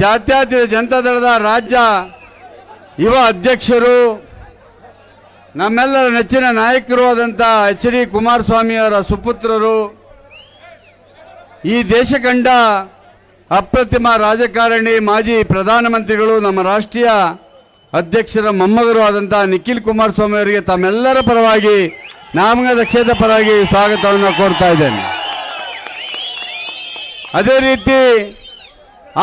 ಜಾತ್ಯತೀತ ಜನತಾದಳದ ರಾಜ್ಯ ಯುವ ಅಧ್ಯಕ್ಷರು, ನಮ್ಮೆಲ್ಲರ ನೆಚ್ಚಿನ ನಾಯಕರು ಆದಂಥ ಎಚ್ ಡಿ ಕುಮಾರಸ್ವಾಮಿಯವರ ಸುಪುತ್ರರು, ಈ ದೇಶ ಕಂಡ ಅಪ್ರತಿಮ ರಾಜಕಾರಣಿ ಮಾಜಿ ಪ್ರಧಾನಮಂತ್ರಿಗಳು, ನಮ್ಮ ರಾಷ್ಟ್ರೀಯ ಅಧ್ಯಕ್ಷರ ಮೊಮ್ಮಗರು ಆದಂಥ ನಿಖಿಲ್ ಕುಮಾರಸ್ವಾಮಿ ಅವರಿಗೆ ತಮ್ಮೆಲ್ಲರ ಪರವಾಗಿ, ನಾಮಗದ ಕ್ಷೇತ್ರ ಪರವಾಗಿ ಸ್ವಾಗತವನ್ನು ಕೋರ್ತಾ ಇದ್ದೇನೆ. ಅದೇ ರೀತಿ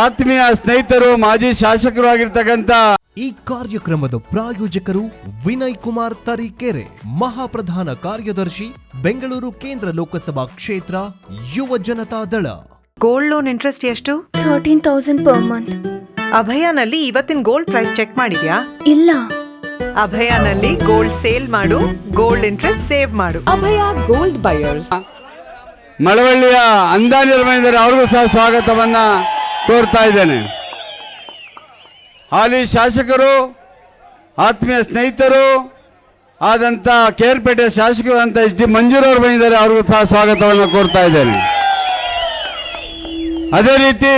ಆತ್ಮೀಯ ಸ್ನೇಹಿತರು ಮಾಜಿ ಶಾಸಕರು ಆಗಿರ್ತಕ್ಕಂಥ ಈ ಕಾರ್ಯಕ್ರಮದ ಪ್ರಾಯೋಜಕರು ವಿನಯ್ ಕುಮಾರ್ ತರೀಕೆರೆ ಮಹಾಪ್ರಧಾನ ಕಾರ್ಯದರ್ಶಿ ಬೆಂಗಳೂರು ಕೇಂದ್ರ ಲೋಕಸಭಾ ಕ್ಷೇತ್ರ Yuva Janata Dal. Gold loan interest ಎಷ್ಟು? ಥರ್ಟೀನ್ ತೌಸಂಡ್ ಪರ್ ಮಂತ್ ಅಭಯಾನಲ್ಲಿ ಇವತ್ತಿನ ಗೋಲ್ಡ್ ಪ್ರೈಸ್ ಚೆಕ್ ಮಾಡಿದ್ಯಾ? ಇಲ್ಲ. ಅಭಯಾನಲ್ಲಿ ಗೋಲ್ಡ್ ಸೇಲ್ ಮಾಡು ಗೋಲ್ಡ್ ಇಂಟ್ರೆಸ್ಟ್ ಸೇವ್ ಮಾಡು. ಅಭಯ ಗೋಲ್ಡ್ ಬಯರ್ಸ್ ಮಳವಳ್ಳಿಯ ಅಂದಾಜು ಅವ್ರಿಗೂ ಸಹ ಸ್ವಾಗತವನ್ನ ಕೋರ್ತಾ ಇದ್ದೇನೆ. ಹಾಲಿ ಶಾಸಕರು, ಆತ್ಮೀಯ ಸ್ನೇಹಿತರು, ಆದಂತ ಕೇರ್ಪೇಟೆ ಶಾಸಕರು ಅಂತ ಎಚ್ ಡಿ ಮಂಜೂರವರು ಬಂದಿದ್ದಾರೆ, ಅವ್ರಿಗೂ ಸಹ ಸ್ವಾಗತವನ್ನು ಕೋರ್ತಾ ಇದ್ದೇನೆ. ಅದೇ ರೀತಿ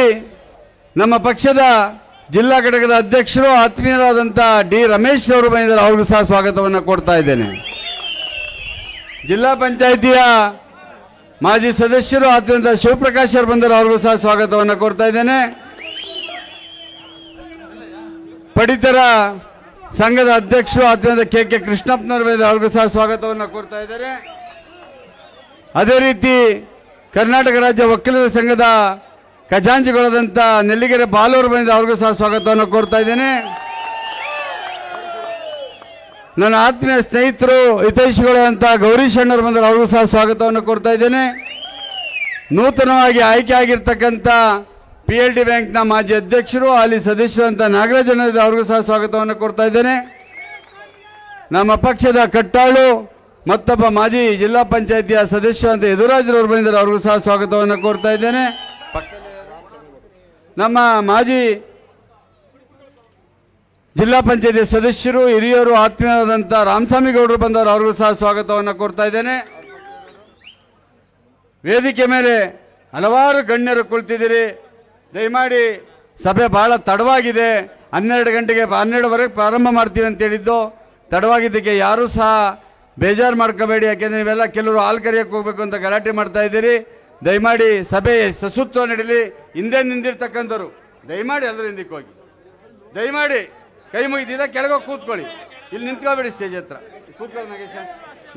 ನಮ್ಮ ಪಕ್ಷದ ಜಿಲ್ಲಾ ಘಟಕದ ಅಧ್ಯಕ್ಷರು ಆತ್ಮೀಯರಾದಂಥ ಡಿ ರಮೇಶ್ ಅವರು ಬಂದಿದ್ದಾರೆ, ಅವ್ರಿಗೂ ಸಹ ಸ್ವಾಗತವನ್ನು ಕೊಡ್ತಾ ಇದ್ದೇನೆ. ಜಿಲ್ಲಾ ಪಂಚಾಯಿತಿಯ ಮಾಜಿ ಸದಸ್ಯರು ಆದ್ದರಿಂದ ಶಿವಪ್ರಕಾಶ್ ಅವರು ಬಂದರು ಅವ್ರಿಗೂ ಸಹ ಸ್ವಾಗತವನ್ನು ಕೋರ್ತಾ ಇದ್ದೇನೆ. ಪಡಿತರ ಸಂಘದ ಅಧ್ಯಕ್ಷರು ಆದ್ದರಿಂದ ಕೆ ಕೆ ಕೃಷ್ಣಪ್ಪನವರು ಅವ್ರಿಗೂ ಸಹ ಸ್ವಾಗತವನ್ನು ಕೋರ್ತಾ ಇದ್ದಾರೆ. ಅದೇ ರೀತಿ ಕರ್ನಾಟಕ ರಾಜ್ಯ ವಕೀಲರ ಸಂಘದ ಖಜಾಂಚಿಗಳಾದಂಥ ನೆಲ್ಲಿಗೆರೆ ಬಾಲೂರು ಬಂದಿದ್ದ ಅವ್ರಿಗೂ ಸಹ ಸ್ವಾಗತವನ್ನು ಕೋರ್ತಾ ಇದ್ದೇನೆ. ನನ್ನ ಆತ್ಮೀಯ ಸ್ನೇಹಿತರು, ಹಿತೈಷಿಗಳು ಅಂತ ಗೌರೀಶಣ್ಣರು ಬಂದರು ಅವ್ರಿಗೂ ಸಹ ಸ್ವಾಗತವನ್ನು ಕೊಡ್ತಾ ಇದ್ದೇನೆ. ನೂತನವಾಗಿ ಆಯ್ಕೆ ಆಗಿರ್ತಕ್ಕಂಥ ಪಿ ಎಲ್ ಡಿ ಬ್ಯಾಂಕ್ನ ಮಾಜಿ ಅಧ್ಯಕ್ಷರು ಅಲ್ಲಿ ಸದಸ್ಯರು ಅಂತ ನಾಗರಾಜ್ ಅಣ್ಣ ಅವ್ರಿಗೂ ಸಹ ಸ್ವಾಗತವನ್ನು ಕೊಡ್ತಾ ಇದ್ದೇನೆ. ನಮ್ಮ ಪಕ್ಷದ ಕಟ್ಟಾಳು, ಮತ್ತೊಬ್ಬ ಮಾಜಿ ಜಿಲ್ಲಾ ಪಂಚಾಯತಿಯ ಸದಸ್ಯರು ಅಂತ ಯದುರಾಜರವರು ಬಂದಿದ್ದಾರೆ ಅವ್ರಿಗೂ ಸಹ ಸ್ವಾಗತವನ್ನು ಕೋರ್ತಾ ಇದ್ದೇನೆ. ನಮ್ಮ ಮಾಜಿ ಜಿಲ್ಲಾ ಪಂಚಾಯತಿ ಸದಸ್ಯರು, ಹಿರಿಯರು, ಆತ್ಮೀಯರಾದಂಥ ರಾಮಸ್ವಾಮಿ ಗೌಡರು ಬಂದವರು, ಅವ್ರಿಗೂ ಸಹ ಸ್ವಾಗತವನ್ನು ಕೋರ್ತಾ ಇದ್ದೇನೆ. ವೇದಿಕೆ ಮೇಲೆ ಹಲವಾರು ಗಣ್ಯರು ಕುಳಿತಿದ್ದೀರಿ. ದಯಮಾಡಿ ಸಭೆ ಬಹಳ ತಡವಾಗಿದೆ. ಹನ್ನೆರಡು ಗಂಟೆಗೆ ಹನ್ನೆರಡುವರೆಗೆ ಪ್ರಾರಂಭ ಮಾಡ್ತೀವಿ ಅಂತ ಹೇಳಿದ್ದು. ತಡವಾಗಿದ್ದಕ್ಕೆ ಯಾರೂ ಸಹ ಬೇಜಾರು ಮಾಡ್ಕೋಬೇಡಿ. ಯಾಕೆಂದರೆ ನೀವೆಲ್ಲ ಕೆಲವರು ಹಾಲು ಕರಿಯಕ್ಕೆ ಹೋಗ್ಬೇಕು ಅಂತ ಗಲಾಟೆ ಮಾಡ್ತಾ ಇದ್ದೀರಿ. ದಯಮಾಡಿ ಸಭೆ ಸಸುತ್ವ ನಡೀಲಿ. ಹಿಂದೆ ನಿಂದಿರ್ತಕ್ಕಂಥವ್ರು. ದಯಮಾಡಿ ಎಲ್ಲರೂ ಹಿಂದಕ್ಕೆ ಹೋಗಿ. ದಯಮಾಡಿ ಕೈ ಮುಗಿದಿಲ್ಲ ಕೆಳಗೋಗಿ ಕೂತ್ಕೊಳ್ಳಿ. ಇಲ್ಲಿ ನಿಂತ್ಕೋಬೇಡಿ ಸ್ಟೇಜ್ ಹತ್ರ. ಕೂತ್ಕೊಳ್ಳಿ ನಾಗೇಶ.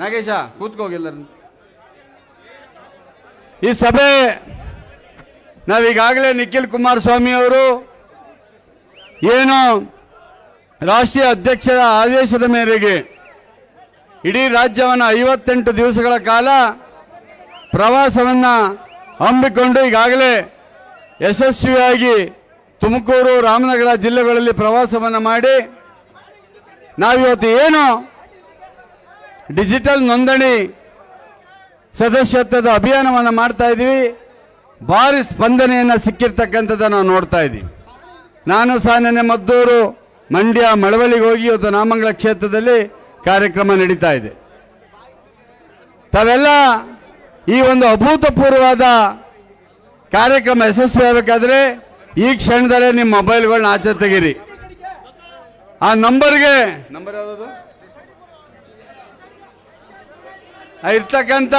ನಾಗೇಶ ಕೂತ್ಕೋಗಿಲ್ಲ ಈ ಸಭೆ ನಾವೀಗಾಗಲೇ ನಿಖಿಲ್ ಕುಮಾರಸ್ವಾಮಿ ಅವರು ಏನು ರಾಷ್ಟ್ರೀಯ ಅಧ್ಯಕ್ಷರ ಆದೇಶದ ಮೇರೆಗೆ ಇಡೀ ರಾಜ್ಯವನ್ನು ಐವತ್ತೆಂಟು ದಿವಸಗಳ ಕಾಲ ಪ್ರವಾಸವನ್ನು ಹಮ್ಮಿಕೊಂಡು ಈಗಾಗಲೇ ಯಶಸ್ವಿಯಾಗಿ ತುಮಕೂರು, ರಾಮನಗರ ಜಿಲ್ಲೆಗಳಲ್ಲಿ ಪ್ರವಾಸವನ್ನು ಮಾಡಿ ನಾವಿವತ್ತು ಏನು ಡಿಜಿಟಲ್ ನೋಂದಣಿ ಸದಸ್ಯತ್ವದ ಅಭಿಯಾನವನ್ನು ಮಾಡ್ತಾ ಇದ್ದೀವಿ ಭಾರಿ ಸ್ಪಂದನೆಯನ್ನು ಸಿಕ್ಕಿರ್ತಕ್ಕಂಥದ್ದನ್ನು ನಾವು ನೋಡ್ತಾ ಇದ್ದೀವಿ ನಾನು ಸಹ ನೆನ್ನೆ ಮದ್ದೂರು, ಮಂಡ್ಯ, ಮಳವಳ್ಳಿಗೆ ಹೋಗಿ ಇವತ್ತು ನಾಮಂಗಲ ಕ್ಷೇತ್ರದಲ್ಲಿ ಕಾರ್ಯಕ್ರಮ ನಡೀತಾ ಇದೆ. ತಾವೆಲ್ಲ ಈ ಒಂದು ಅಭೂತಪೂರ್ವವಾದ ಕಾರ್ಯಕ್ರಮ ಯಶಸ್ವಿ ಆಗಬೇಕಾದ್ರೆ ಈ ಕ್ಷಣದಲ್ಲೇ ನಿಮ್ಮ ಮೊಬೈಲ್ಗಳನ್ನ ಆಚೆ ತೆಗೀರಿ. ಆ ನಂಬರ್ಗೆ ನಂಬರ್ ಯಾವುದು ಇರ್ತಕ್ಕಂಥ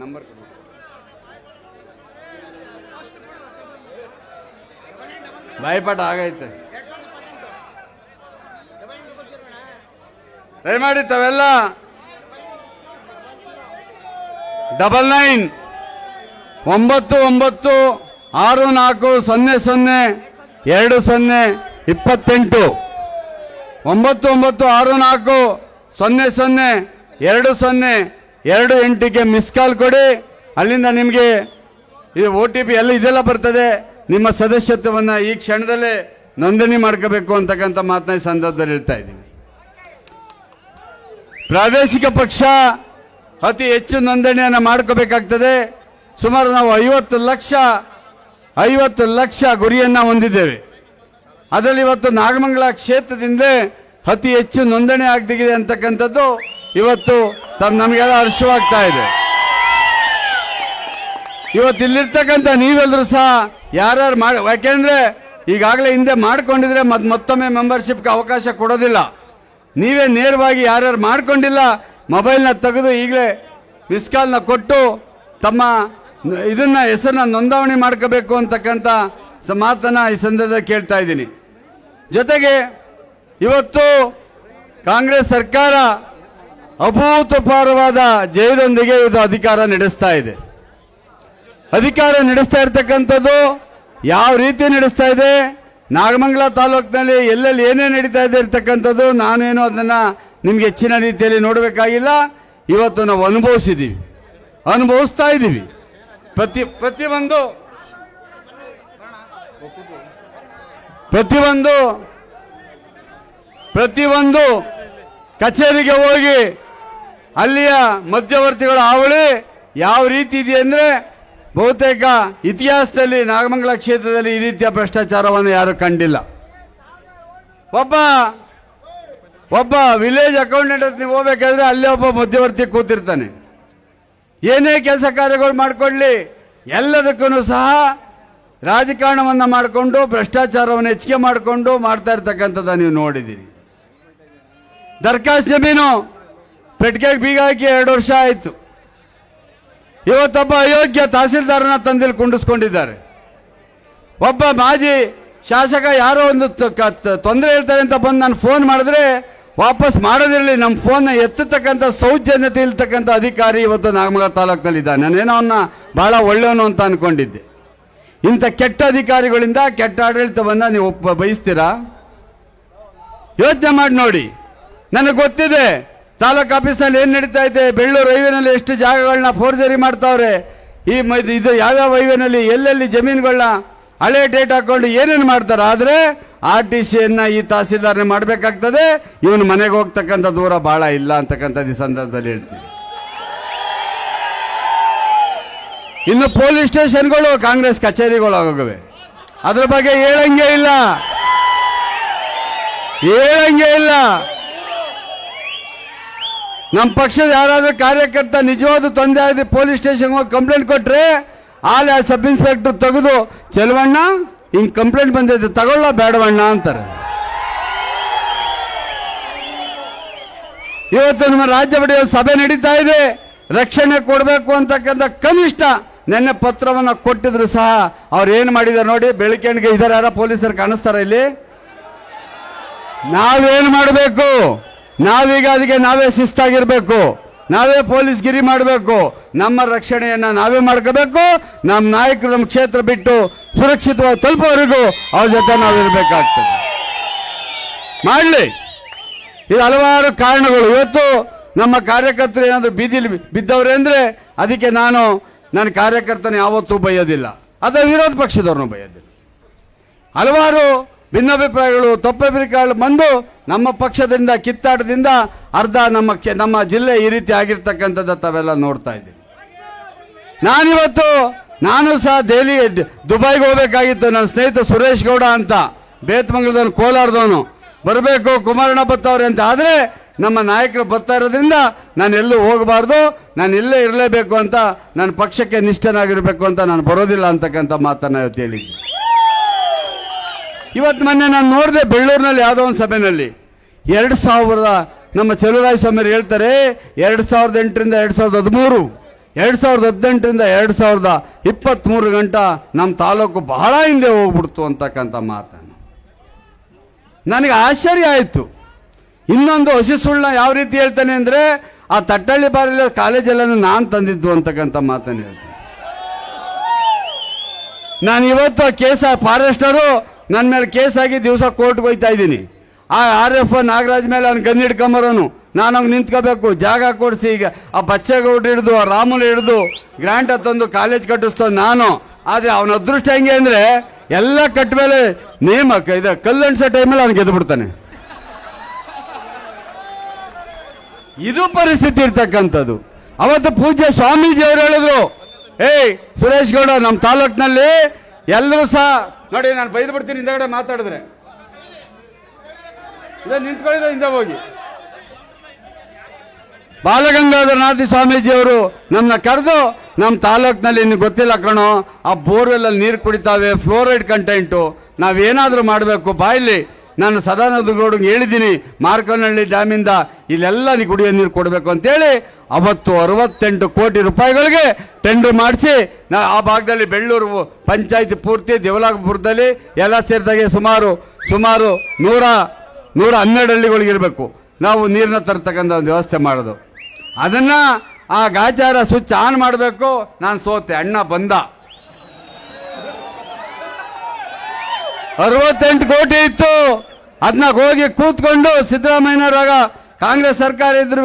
ನಂಬರ್. ಬಾಯಿಪಾಠ ಆಗೈತೆ ದಯಮಾಡಿ ತಾವೆಲ್ಲ ಡಬಲ್ ನೈನ್ ಒಂಬತ್ತು ಒಂಬತ್ತು, ಆರು, ನಾಲ್ಕು, ಸೊನ್ನೆ ಸೊನ್ನೆ, ಎರಡು, ಸೊನ್ನೆ, ಇಪ್ಪತ್ತೆಂಟು. ಒಂಬತ್ತು ಒಂಬತ್ತು, ಆರು, ನಾಲ್ಕು, ಸೊನ್ನೆ ಸೊನ್ನೆ, ಎರಡು ಸೊನ್ನೆ, ಎರಡು, ಎಂಟಿಗೆ ಮಿಸ್ ಕಾಲ್ ಕೊಡಿ. ಅಲ್ಲಿಂದ ನಿಮಗೆ ಇದು ಓ ಟಿ ಪಿ ಎಲ್ಲ ಇದೆಲ್ಲ ಬರ್ತದೆ, ನಿಮ್ಮ ಸದಸ್ಯತ್ವವನ್ನು ಈ ಕ್ಷಣದಲ್ಲೇ ನೋಂದಣಿ ಮಾಡ್ಕೋಬೇಕು ಅಂತಕ್ಕಂಥ ಮಾತನ್ನ ಈ ಸಂದರ್ಭದಲ್ಲಿ ಹೇಳ್ತಾ ಇದ್ದೀನಿ. ಪ್ರಾದೇಶಿಕ ಪಕ್ಷ ಅತಿ ಹೆಚ್ಚು ನೋಂದಣಿಯನ್ನು ಮಾಡ್ಕೋಬೇಕಾಗ್ತದೆ. ಸುಮಾರು ನಾವು ಐವತ್ತು ಲಕ್ಷ ಐವತ್ತು ಲಕ್ಷ ಗುರಿಯನ್ನು ಹೊಂದಿದ್ದೇವೆ. ಅದರಲ್ಲಿ ಇವತ್ತು ನಾಗಮಂಗಲ ಕ್ಷೇತ್ರದಿಂದ ಅತಿ ಹೆಚ್ಚು ನೋಂದಣಿ ಆಗ್ತಿದೆ ಅಂತಕ್ಕಂಥದ್ದು ಇವತ್ತು ತಮ್ಮ ನಮಗೆಲ್ಲ ಹರ್ಷವಾಗ್ತಾ ಇದೆ. ಇವತ್ತು ಇಲ್ಲಿರ್ತಕ್ಕಂಥ ನೀವೆಲ್ಲರೂ ಸಹ ಯಾರ್ಯಾರು ಮಾಡಿ, ಯಾಕೆಂದ್ರೆ ಈಗಾಗಲೇ ಹಿಂದೆ ಮಾಡ್ಕೊಂಡಿದ್ರೆ ಮತ್ ಮತ್ತೊಮ್ಮೆ ಮೆಂಬರ್ಶಿಪ್ಗೆ ಅವಕಾಶ ಕೊಡೋದಿಲ್ಲ. ನೀವೇ ನೇರವಾಗಿ ಯಾರ್ಯಾರು ಮಾಡ್ಕೊಂಡಿಲ್ಲ ಮೊಬೈಲ್ನ ತೆಗೆದು ಈಗಲೇ ಮಿಸ್ ಕಾಲ್ನ ಕೊಟ್ಟು ತಮ್ಮ ಇದನ್ನ ಹೆಸರನ್ನ ನೋಂದಾವಣಿ ಮಾಡ್ಕೋಬೇಕು ಅಂತಕ್ಕಂಥ ಮಾತನ್ನ ಈ ಸಂದರ್ಭದಲ್ಲಿ ಕೇಳ್ತಾ ಇದ್ದೀನಿ. ಜೊತೆಗೆ ಇವತ್ತು ಕಾಂಗ್ರೆಸ್ ಸರ್ಕಾರ ಅಭೂತಪೂರ್ವವಾದ ಜಯದೊಂದಿಗೆ ಇದು ಅಧಿಕಾರ ನಡೆಸ್ತಾ ಇದೆ. ಅಧಿಕಾರ ನಡೆಸ್ತಾ ಇರ್ತಕ್ಕಂಥದ್ದು ಯಾವ ರೀತಿ ನಡೆಸ್ತಾ ಇದೆ, ನಾಗಮಂಗಲ ತಾಲೂಕಿನಲ್ಲಿ ಎಲ್ಲೆಲ್ಲಿ ಏನೇನು ನಡೀತಾ ಇದೆ ಇರ್ತಕ್ಕಂಥದ್ದು ನಾನೇನು ಅದನ್ನ ನಿಮ್ಗೆ ಹೆಚ್ಚಿನ ರೀತಿಯಲ್ಲಿ ನೋಡಬೇಕಾಗಿಲ್ಲ. ಇವತ್ತು ನಾವು ಅನುಭವಿಸಿದ್ದೀವಿ ಅನುಭವಿಸ್ತಾ ಇದ್ದೀವಿ. ಪ್ರತಿ, ಪ್ರತಿಯೊಂದು ಪ್ರತಿಯೊಂದು ಪ್ರತಿಯೊಂದು ಕಚೇರಿಗೆ ಹೋಗಿ ಅಲ್ಲಿಯ ಮಧ್ಯವರ್ತಿಗಳ ಹಾವಳಿ ಯಾವ ರೀತಿ ಇದೆ ಅಂದರೆ ಬಹುತೇಕ ಇತಿಹಾಸದಲ್ಲಿ ನಾಗಮಂಗಲ ಕ್ಷೇತ್ರದಲ್ಲಿ ಈ ರೀತಿಯ ಭ್ರಷ್ಟಾಚಾರವನ್ನು ಯಾರು ಕಂಡಿಲ್ಲ. ಒಬ್ಬ ಒಬ್ಬ ವಿಲೇಜ್ ಅಕೌಂಟೆಂಟ್ ಹೋಗ್ಬೇಕಾದ್ರೆ ಅಲ್ಲೇ ಒಬ್ಬ ಮಧ್ಯವರ್ತಿ ಕೂತಿರ್ತಾನೆ. ಏನೇ ಕೆಲಸ ಕಾರ್ಯಗಳು ಮಾಡಿಕೊಳ್ಳಿ ಎಲ್ಲದಕ್ಕೂ ಸಹ ರಾಜಕಾರಣವನ್ನು ಮಾಡಿಕೊಂಡು, ಭ್ರಷ್ಟಾಚಾರವನ್ನು ಹೆಚ್ಚಿಗೆ ಮಾಡಿಕೊಂಡು ಮಾಡ್ತಾ ಇರ್ತಕ್ಕಂಥದ್ದು ನೀವು ನೋಡಿದ್ದೀರಿ. ದರ್ಖಾಸ್ತ್ ಜಮೀನು ಪೆಟ್ಟಿಗೆಗೆ ಬೀಗ ಹಾಕಿ ಎರಡು ವರ್ಷ ಆಯಿತು. ಇವತ್ತೊಬ್ಬ ಅಯೋಗ್ಯ ತಹಸೀಲ್ದಾರನ ತಂದಿಲ್ಲಿ ಕುಂಡಿಸ್ಕೊಂಡಿದ್ದಾರೆ. ಒಬ್ಬ ಮಾಜಿ ಶಾಸಕ ಯಾರೋ ಒಂದು ತೊಂದರೆ ಹೇಳ್ತಾರೆ ಅಂತ ಬಂದು ನಾನು ಫೋನ್ ಮಾಡಿದ್ರೆ ವಾಪಸ್ ಮಾಡೋದಿರಲಿ ನಮ್ಮ ಫೋನ್ನ ಎತ್ತತಕ್ಕಂಥ ಸೌಜನ್ಯತೆ ಇರ್ತಕ್ಕಂಥ ಅಧಿಕಾರಿ ಇವತ್ತು ನಾಗಮಂಗಲ ತಾಲೂಕಿನಲ್ಲಿ ಇದ್ದಾನೆ ನಾನೇನೋ ಅವನ್ನ ಭಾಳ ಒಳ್ಳೆಯವನು ಅಂತ ಅಂದ್ಕೊಂಡಿದ್ದೆ ಇಂಥ ಕೆಟ್ಟ ಅಧಿಕಾರಿಗಳಿಂದ, ಕೆಟ್ಟ ಆಡಳಿತವನ್ನು ನೀವು ಬಯಸ್ತೀರಾ? ಯೋಚನೆ ಮಾಡಿ ನೋಡಿ. ನನಗೆ ಗೊತ್ತಿದೆ, ತಾಲೂಕು ಆಫೀಸಲ್ಲಿ ಏನು ನಡೀತಾ ಇದೆ? ಬೆಳ್ಳೂರು ಹೈವೇನಲ್ಲಿ ಎಷ್ಟು ಜಾಗಗಳನ್ನ ಫೋರ್ಜರಿ ಮಾಡ್ತಾವ್ರೆ? ಈ ಇದು ಯಾವ್ಯಾವ ಹೈವೇನಲ್ಲಿ, ಎಲ್ಲೆಲ್ಲಿ ಜಮೀನುಗಳನ್ನ ಹಳೆ ಡೇಟ್ ಹಾಕ್ಕೊಂಡು ಏನೇನು ಮಾಡ್ತಾರೆ? ಆದರೆ ಆರ್ ಟಿ ಸಿಯನ್ನ ಈ ತಹಸೀಲ್ದಾರ್ನೇ ಮಾಡಬೇಕಾಗ್ತದೆ. ಇವನು ಮನೆಗೆ ಹೋಗ್ತಕ್ಕಂಥ ದೂರ ಬಹಳ ಇಲ್ಲ ಅಂತಕ್ಕಂಥದ್ದು ಈ ಸಂದರ್ಭದಲ್ಲಿ ಹೇಳ್ತೀನಿ. ಇನ್ನು ಪೊಲೀಸ್ ಸ್ಟೇಷನ್ಗಳು ಕಾಂಗ್ರೆಸ್ ಕಚೇರಿಗಳು ಆಗೋಗವೆ ಅದ್ರ ಬಗ್ಗೆ ಹೇಳಂಗೆ ಇಲ್ಲ. ಹೇಳಂಗೆ ಇಲ್ಲ. ನಮ್ಮ ಪಕ್ಷದ ಯಾರಾದರೂ ಕಾರ್ಯಕರ್ತ ನಿಜವಾದ ತೊಂದರೆ ಆಗಿದೆ ಪೊಲೀಸ್ ಸ್ಟೇಷನ್ ಹೋಗಿ ಕಂಪ್ಲೇಂಟ್ ಕೊಟ್ಟರೆ ಆಲೆ ಸಬ್ ಇನ್ಸ್ಪೆಕ್ಟರ್ ತೆಗೆದು, ಚೆಲುವಣ್ಣ ಹಿಂಗ್ ಕಂಪ್ಲೇಂಟ್ ಬಂದೈತೆ ತಗೊಳ್ಳ ಬೇಡವಣ್ಣ ಅಂತಾರೆ. ಇವತ್ತು ನಮ್ಮ ರಾಜ್ಯ ಬಡಿಯ ಸಭೆ ನಡೀತಾ ಇದೆ. ರಕ್ಷಣೆ ಕೊಡಬೇಕು ಅಂತಕ್ಕಂಥ ಕನಿಷ್ಠ ನೆನ್ನೆ ಪತ್ರವನ್ನು ಕೊಟ್ಟಿದ್ರು ಸಹ. ಅವ್ರು ಏನು ಮಾಡಿದ್ದಾರೆ ನೋಡಿ ಬೆಳಕಿಗೆ ಇದ್ದಾರೆ ಯಾರ ಪೊಲೀಸರು ಕಾಣಿಸ್ತಾರ ಇಲ್ಲಿ? ನಾವೇನು ಮಾಡಬೇಕು? ನಾವೀಗ ಅದಕ್ಕೆ ನಾವೇ ಶಿಸ್ತಾಗಿರ್ಬೇಕು. ನಾವೇ ಪೊಲೀಸ್ ಗಿರಿ ಮಾಡಬೇಕು. ನಮ್ಮ ರಕ್ಷಣೆಯನ್ನ ನಾವೇ ಮಾಡ್ಕೋಬೇಕು. ನಮ್ಮ ನಾಯಕರು ನಮ್ಮ ಕ್ಷೇತ್ರ ಬಿಟ್ಟು ಸುರಕ್ಷಿತವಾಗಿ ತಲುಪೋವರೆಗೂ ಅವ್ರ ಜೊತೆ ನಾವಿರ್ಬೇಕಾಗ್ತದೆ ಮಾಡಲಿ. ಇದು ಹಲವಾರು ಕಾರಣಗಳು. ಇವತ್ತು ನಮ್ಮ ಕಾರ್ಯಕರ್ತರು ಏನಾದರೂ ಬೀದಿಲಿ ಬಿದ್ದವ್ರೆ ಅಂದರೆ ಅದಕ್ಕೆ ನಾನು, ನನ್ನ ಕಾರ್ಯಕರ್ತನ ಯಾವತ್ತೂ ಬಯ್ಯೋದಿಲ್ಲ. ಅಥವಾ ವಿರೋಧ ಪಕ್ಷದವ್ರನ್ನೂ ಬಯ್ಯೋದಿಲ್ಲ. ಹಲವಾರು ಭಿನ್ನಾಭಿಪ್ರಾಯಗಳು, ತಪ್ಪಭಿಪ್ರಾಯಗಳು ಬಂದು ನಮ್ಮ ಪಕ್ಷದಿಂದ, ಕಿತ್ತಾಟದಿಂದ ಅರ್ಧ ನಮ್ಮ ನಮ್ಮ ಜಿಲ್ಲೆ ಈ ರೀತಿ ಆಗಿರ್ತಕ್ಕಂಥದ್ದು ತಾವೆಲ್ಲ ನೋಡ್ತಾ ಇದ್ದೀವಿ ನಾನಿವತ್ತು, ನಾನು ಸಹ ದೆಹಲಿ, ದುಬೈಗೆ ಹೋಗ್ಬೇಕಾಗಿತ್ತು. ನನ್ನ ಸ್ನೇಹಿತ ಸುರೇಶ್ ಗೌಡ ಅಂತ ಬೇತ್ಮಂಗ್ಳದವನು ಕೋಲಾರದವನು. ಬರಬೇಕು ಕುಮಾರಣ್ಣ ಬತ್ತವ್ರೆ ಅಂತ. ಆದರೆ ನಮ್ಮ ನಾಯಕರು ಬರ್ತಾ ಇರೋದ್ರಿಂದ ನಾನು ಎಲ್ಲೂ ಹೋಗಬಾರ್ದು, ನಾನು ಇಲ್ಲೇ ಇರಲೇಬೇಕು ಅಂತ, ನನ್ನ ಪಕ್ಷಕ್ಕೆ ನಿಷ್ಠನಾಗಿರಬೇಕು ಅಂತ ನಾನು ಬರೋದಿಲ್ಲ ಅಂತಕ್ಕಂಥ ಮಾತನ್ನು ಹೇಳಿದ್ದೆ ಇವತ್ತು ಮೊನ್ನೆ ನಾನು ನೋಡಿದೆ ಬೆಳ್ಳೂರಿನಲ್ಲಿ ಯಾವುದೋ ಒಂದು ಸಭೆಯಲ್ಲಿ ಎರಡು ಸಾವಿರದ, ನಮ್ಮ ಚಲುರಾಯ ಸ್ವಾಮಿಯರು ಹೇಳ್ತಾರೆ, ಎರಡು ಸಾವಿರದ ಎಂಟರಿಂದ ಎರಡು ಸಾವಿರದ ಹದಿಮೂರು, ಎರಡು ಸಾವಿರದ ಹದಿನೆಂಟರಿಂದ ಎರಡು ಸಾವಿರದ ಇಪ್ಪತ್ತ್ಮೂರು ಗಂಟ ನಮ್ಮ ತಾಲೂಕು ಬಹಳ ಹಿಂದೆ ಹೋಗ್ಬಿಡ್ತು ಅಂತಕ್ಕಂಥ ಮಾತನ್ನು. ನನಗೆ ಆಶ್ಚರ್ಯ ಆಯಿತು. ಇನ್ನೊಂದು ಹಸಿ ಸುಳ್ಳನ್ನ ಯಾವ ರೀತಿ ಹೇಳ್ತಾನೆ ಅಂದರೆ, ಆ ತಟ್ಟಳ್ಳಿ ಬಾರಿಲ್ಲ ಕಾಲೇಜೆಲ್ಲ ನಾನು ತಂದಿದ್ದು ಅಂತಕ್ಕಂಥ ಮಾತನ್ನು ಹೇಳ್ತೀನಿ. ನಾನು ಇವತ್ತು ಕೇಸ ಫಾರೆಸ್ಟರು ನನ್ನ ಮೇಲೆ ಕೇಸ್ ಆಗಿ ದಿವಸ ಕೋರ್ಟ್ಗೆ ಹೋಯ್ತಾ ಇದ್ದೀನಿ. ಆ ಆರ್ ಎಫ್ ನಾಗರಾಜ್ ಮೇಲೆ ಅವ್ನು ಗನ್ ಹಿಡ್ಕೊಂಬರೋನು. ನಾನು ಅವ್ನು ನಿಂತ್ಕೋಬೇಕು. ಜಾಗ ಕೊಡಿಸಿ ಈಗ ಆ ಬಚ್ಚೇಗೌಡ್ರು ಹಿಡಿದು, ಆ ರಾಮುಲು ಹಿಡಿದು ಗ್ರಾಂಟ್ ತಂದು ಕಾಲೇಜ್ ಕಟ್ಟಿಸ್ತೋ ನಾನು. ಆದರೆ ಅವನ ಅದೃಷ್ಟ ಹೆಂಗೆ ಅಂದರೆ ಎಲ್ಲ ಕಟ್ಟ ಮೇಲೆ ನೇಮಕ ಇದು ಕಲ್ಲಣಿಸೋ ಟೈಮಲ್ಲಿ ಅವ್ನು ಗೆದ್ದು ಬಿಡ್ತಾನೆ. ಇದು ಪರಿಸ್ಥಿತಿ ಇರ್ತಕ್ಕಂಥದ್ದು. ಅವತ್ತು ಪೂಜೆ ಸ್ವಾಮೀಜಿ ಅವರು ಹೇಳಿದ್ರು, ಏಯ್, ಸುರೇಶ್ ಗೌಡ ನಮ್ಮ ತಾಲೂಕಿನಲ್ಲಿ ಎಲ್ಲರೂ ಸಹ ನೋಡಿ, ನಾನು ಬೈದು ಬಿಡ್ತೀನಿ, ಹಿಂದಗಡೆ ಮಾತಾಡಿದ್ರೆ. ಇದೇ, ನಿಂತ್ಕೊಳ್ಳಿದ, ಹಿಂದೆ ಹೋಗಿ. ಬಾಲಗಂಗಾಧರನಾಥ ಸ್ವಾಮೀಜಿಯವರು ನಮ್ಮನ್ನ ಕರೆದು ನಮ್ಮ ತಾಲೂಕಿನಲ್ಲಿ ಇನ್ನು ಗೊತ್ತಿಲ್ಲ ಕಣೋ, ಆ ಬೋರ್ವೆಲ್ಲಲ್ಲಿ ನೀರು ಕುಡಿತಾವೆ, ಫ್ಲೋರೈಡ್ ಕಂಟೆಂಟು, ನಾವೇನಾದರೂ ಮಾಡಬೇಕು, ಬಾಯಲ್ಲಿ ನಾನು ಸದಾನಂದ ಗೌಡ್ಗೆ ಹೇಳಿದ್ದೀನಿ, ಮಾರ್ಕನಹಳ್ಳಿ ಡ್ಯಾಮಿಂದ ಇಲ್ಲೆಲ್ಲ ನೀವು ಕುಡಿಯೋ ನೀರು ಕೊಡಬೇಕು ಅಂತೇಳಿ ಅವತ್ತು ಅರವತ್ತೆಂಟು ಕೋಟಿ ರೂಪಾಯಿಗಳಿಗೆ ಟೆಂಡರ್ ಮಾಡಿಸಿ, ನಾ ಆ ಭಾಗದಲ್ಲಿ ಬೆಳ್ಳೂರು ಪಂಚಾಯತಿ ಪೂರ್ತಿ, ದೇವಲಾಪುರದಲ್ಲಿ ಎಲ್ಲ ಸೇರಿದಾಗೆ ಸುಮಾರು ಸುಮಾರು ನೂರ ನೂರ ಹನ್ನೆರಡು ಹಳ್ಳಿಗಳಿಗಿರಬೇಕು ನಾವು ನೀರನ್ನ ತರ್ತಕ್ಕಂಥ ಒಂದು ವ್ಯವಸ್ಥೆ ಮಾಡೋದು. ಅದನ್ನು ಆ ಗಾಚಾರ ಸ್ವಿಚ್ ಆನ್ ಮಾಡಬೇಕು, ನಾನು ಸೋತೆ, ಅಣ್ಣ ಬಂದ. ಅರವತ್ತೆಂಟು ಕೋಟಿ ಇತ್ತು. ಅದನ್ನ ಹೋಗಿ ಕೂತ್ಕೊಂಡು ಸಿದ್ದರಾಮಯ್ಯನವರಾಗ ಕಾಂಗ್ರೆಸ್ ಸರ್ಕಾರ ಇದ್ರೂ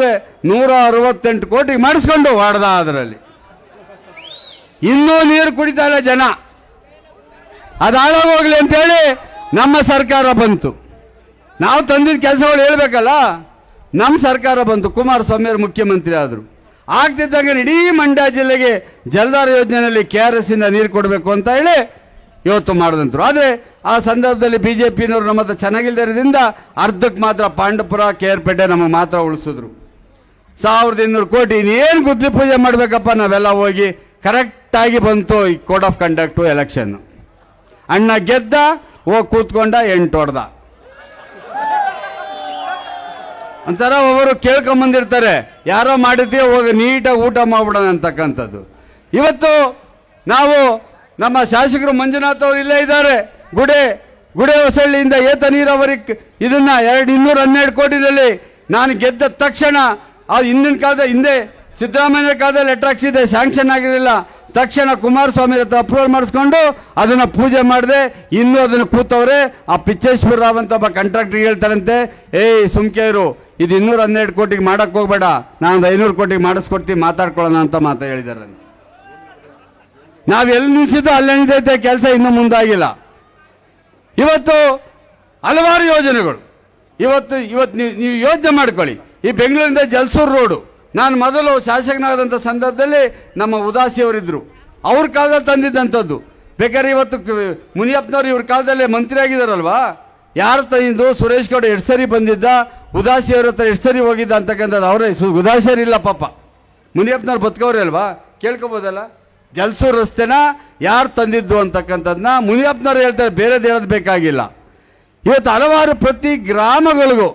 ನೂರ ಅರವತ್ತೆಂಟು ಕೋಟಿ ಮಾಡಿಸ್ಕೊಂಡು ಹೊಡೆದ ಅದರಲ್ಲಿ. ಇನ್ನೂ ನೀರು ಕುಡಿತಾ ಇಲ್ಲ ಜನ. ಅದು ಹಾಳಾಗೋಗ್ಲಿ ಅಂತೇಳಿ ನಮ್ಮ ಸರ್ಕಾರ ಬಂತು. ನಾವು ತಂದಿದ್ದ ಕೆಲಸಗಳು ಹೇಳ್ಬೇಕಲ್ಲ ನಮ್ಮ ಸರ್ಕಾರ ಬಂತು. ಕುಮಾರಸ್ವಾಮಿ ಅವರು ಮುಖ್ಯಮಂತ್ರಿ ಆದರು. ಆಗ್ತಿದ್ದಂಗೆ ಇಡೀ ಮಂಡ್ಯ ಜಿಲ್ಲೆಗೆ ಜಲಧಾರ ಯೋಜನೆಯಲ್ಲಿ ಕೆ ಆರ್ ಎಸ್ ಇಂದ ನೀರು ಕೊಡಬೇಕು ಅಂತ ಹೇಳಿ ಇವತ್ತು ಮಾಡಿದಂತರು. ಆದರೆ ಆ ಸಂದರ್ಭದಲ್ಲಿ ಬಿ ಜೆ ಪಿನವರು ನಮ್ಮ ಹತ್ರ ಚೆನ್ನಾಗಿಲ್ಲದಿರೋದ್ರಿಂದ ಅರ್ಧಕ್ಕೆ ಮಾತ್ರ ಪಾಂಡಪುರ ಕೇರ್ಪೇಟೆ ನಮಗೆ ಮಾತ್ರ ಉಳಿಸಿದ್ರು. ಸಾವಿರದ ಇನ್ನೂರು ಕೋಟಿ ಏನು ಗುದ್ಲಿ ಪೂಜೆ ಮಾಡಬೇಕಪ್ಪ, ನಾವೆಲ್ಲ ಹೋಗಿ ಕರೆಕ್ಟಾಗಿ ಬಂತು ಈ ಕೋಡ್ ಆಫ್ ಕಂಡಕ್ಟು ಎಲೆಕ್ಷನ್ನು ಅಣ್ಣ ಗೆದ್ದ ಹೋಗಿ ಕೂತ್ಕೊಂಡ, ಎಂಟು ಹೊಡೆದ. ಒಂಥರ ಒಬ್ಬರು ಕೇಳ್ಕೊಂಬಂದಿರ್ತಾರೆ. ಯಾರೋ ಮಾಡಿದ್ದೆ ಹೋಗಿ ನೀಟಾಗಿ ಊಟ ಮಾಡ್ಬಿಡೋಣ ಅಂತಕ್ಕಂಥದ್ದು. ಇವತ್ತು ನಾವು ನಮ್ಮ ಶಾಸಕರು ಮಂಜುನಾಥ್ ಅವರು ಇಲ್ಲೇ ಇದ್ದಾರೆ. ಗುಡೆ ಗುಡೆ ಹೊಸಳ್ಳಿಯಿಂದ ಏತ ನೀರಾವರಿ ಇದನ್ನ ಎರಡು ಇನ್ನೂರ ಹನ್ನೆರಡು ಕೋಟಿನಲ್ಲಿ ನಾನು ಗೆದ್ದ ತಕ್ಷಣ ಆ ಹಿಂದಿನ ಕಾಲದ ಹಿಂದೆ ಸಿದ್ದರಾಮಯ್ಯ ಕಾಲದಲ್ಲಿ ಲೆಟರ್ ಹಾಕ್ಸಿದೆ ಸ್ಯಾಂಕ್ಷನ್ ಆಗಿರಲಿಲ್ಲ. ತಕ್ಷಣ ಕುಮಾರಸ್ವಾಮಿ ಹತ್ರ ಅಪ್ರೂವಲ್ ಮಾಡಿಸ್ಕೊಂಡು ಅದನ್ನ ಪೂಜೆ ಮಾಡಿದೆ, ಇನ್ನೂ ಅದನ್ನ ಕೂತವ್ರೆ, ಆ ಪಿಚ್ಚೇಶ್ವರ ರಾವ್ ಅಂತ ಒಬ್ಬ ಕಾಂಟ್ರಾಕ್ಟರ್ ಹೇಳ್ತಾರಂತೆ, ಏಯ್ ಸುಮ್ಕೆಯರು ಇದು ಇನ್ನೂರ ಹನ್ನೆರಡು ಕೋಟಿಗೆ ಮಾಡಕ್ ಹೋಗ್ಬೇಡ ನಾನು ಐನೂರು ಕೋಟಿಗೆ ಮಾಡಿಸ್ಕೊಡ್ತೀನಿ, ಮಾತಾಡ್ಕೊಳ್ಳೋಣ ಅಂತ ಮಾತಾ ಹೇಳಿದ್ದಾರೆ. ನಾವ್ ಎಲ್ಲಿ ನಿಲ್ಲಿಸಿದ್ದು ಅಲ್ಲೇ ನಿಂತೈತೆ, ಕೆಲಸ ಇನ್ನೂ ಮುಂದಾಗಿಲ್ಲ. ಇವತ್ತು ಹಲವಾರು ಯೋಜನೆಗಳು. ಇವತ್ತು ಇವತ್ತು ನೀವು ನೀವು ಯೋಚನೆ ಮಾಡ್ಕೊಳ್ಳಿ. ಈ ಬೆಂಗಳೂರಿಂದ ಜಲ್ಸೂರು ರೋಡು. ನಾನು ಮೊದಲು ಶಾಸಕನಾದಂಥ ಸಂದರ್ಭದಲ್ಲಿ ನಮ್ಮ ಉದಾಸಿಯವರಿದ್ದರು ಅವ್ರ ಕಾಲದಲ್ಲಿ ತಂದಿದ್ದಂಥದ್ದು. ಬೇಕಾದ್ರೆ ಇವತ್ತು ಮುನಿಯಪ್ಪನವರು ಇವ್ರ ಕಾಲದಲ್ಲಿ ಮಂತ್ರಿ ಆಗಿದಾರಲ್ವಾ ಯಾರು ತಂದಿದ್ದು ಸುರೇಶ್ ಗೌಡ ಎಷ್ಟು ಸರಿ ಬಂದಿದ್ದ ಉದಾಸಿಯವ್ರ ಹತ್ರ ಎಷ್ಟು ಸರಿ ಹೋಗಿದ್ದ ಅಂತಕ್ಕಂಥದ್ದು ಅವರೇ. ಉದಾಸಿಯರಿಲ್ಲ ಪಾಪ. ಮುನಿಯಪ್ಪನವ್ರು ಬದುಕವ್ರೆ ಅಲ್ವಾ? ಕೇಳ್ಕೊಬೋದಲ್ಲ? ಜಲ್ಸೂರು ರಸ್ತೆನ ಯಾರು ತಂದಿದ್ದು ಅಂತಕ್ಕಂಥದ್ದನ್ನ ಮುನಿಯಪ್ಪನವ್ರು ಹೇಳ್ತಾರೆ ಬೇರೆದು ಹೇಳೋದು ಬೇಕಾಗಿಲ್ಲ. ಇವತ್ತು ಹಲವಾರು ಪ್ರತಿ ಗ್ರಾಮಗಳಿಗೂ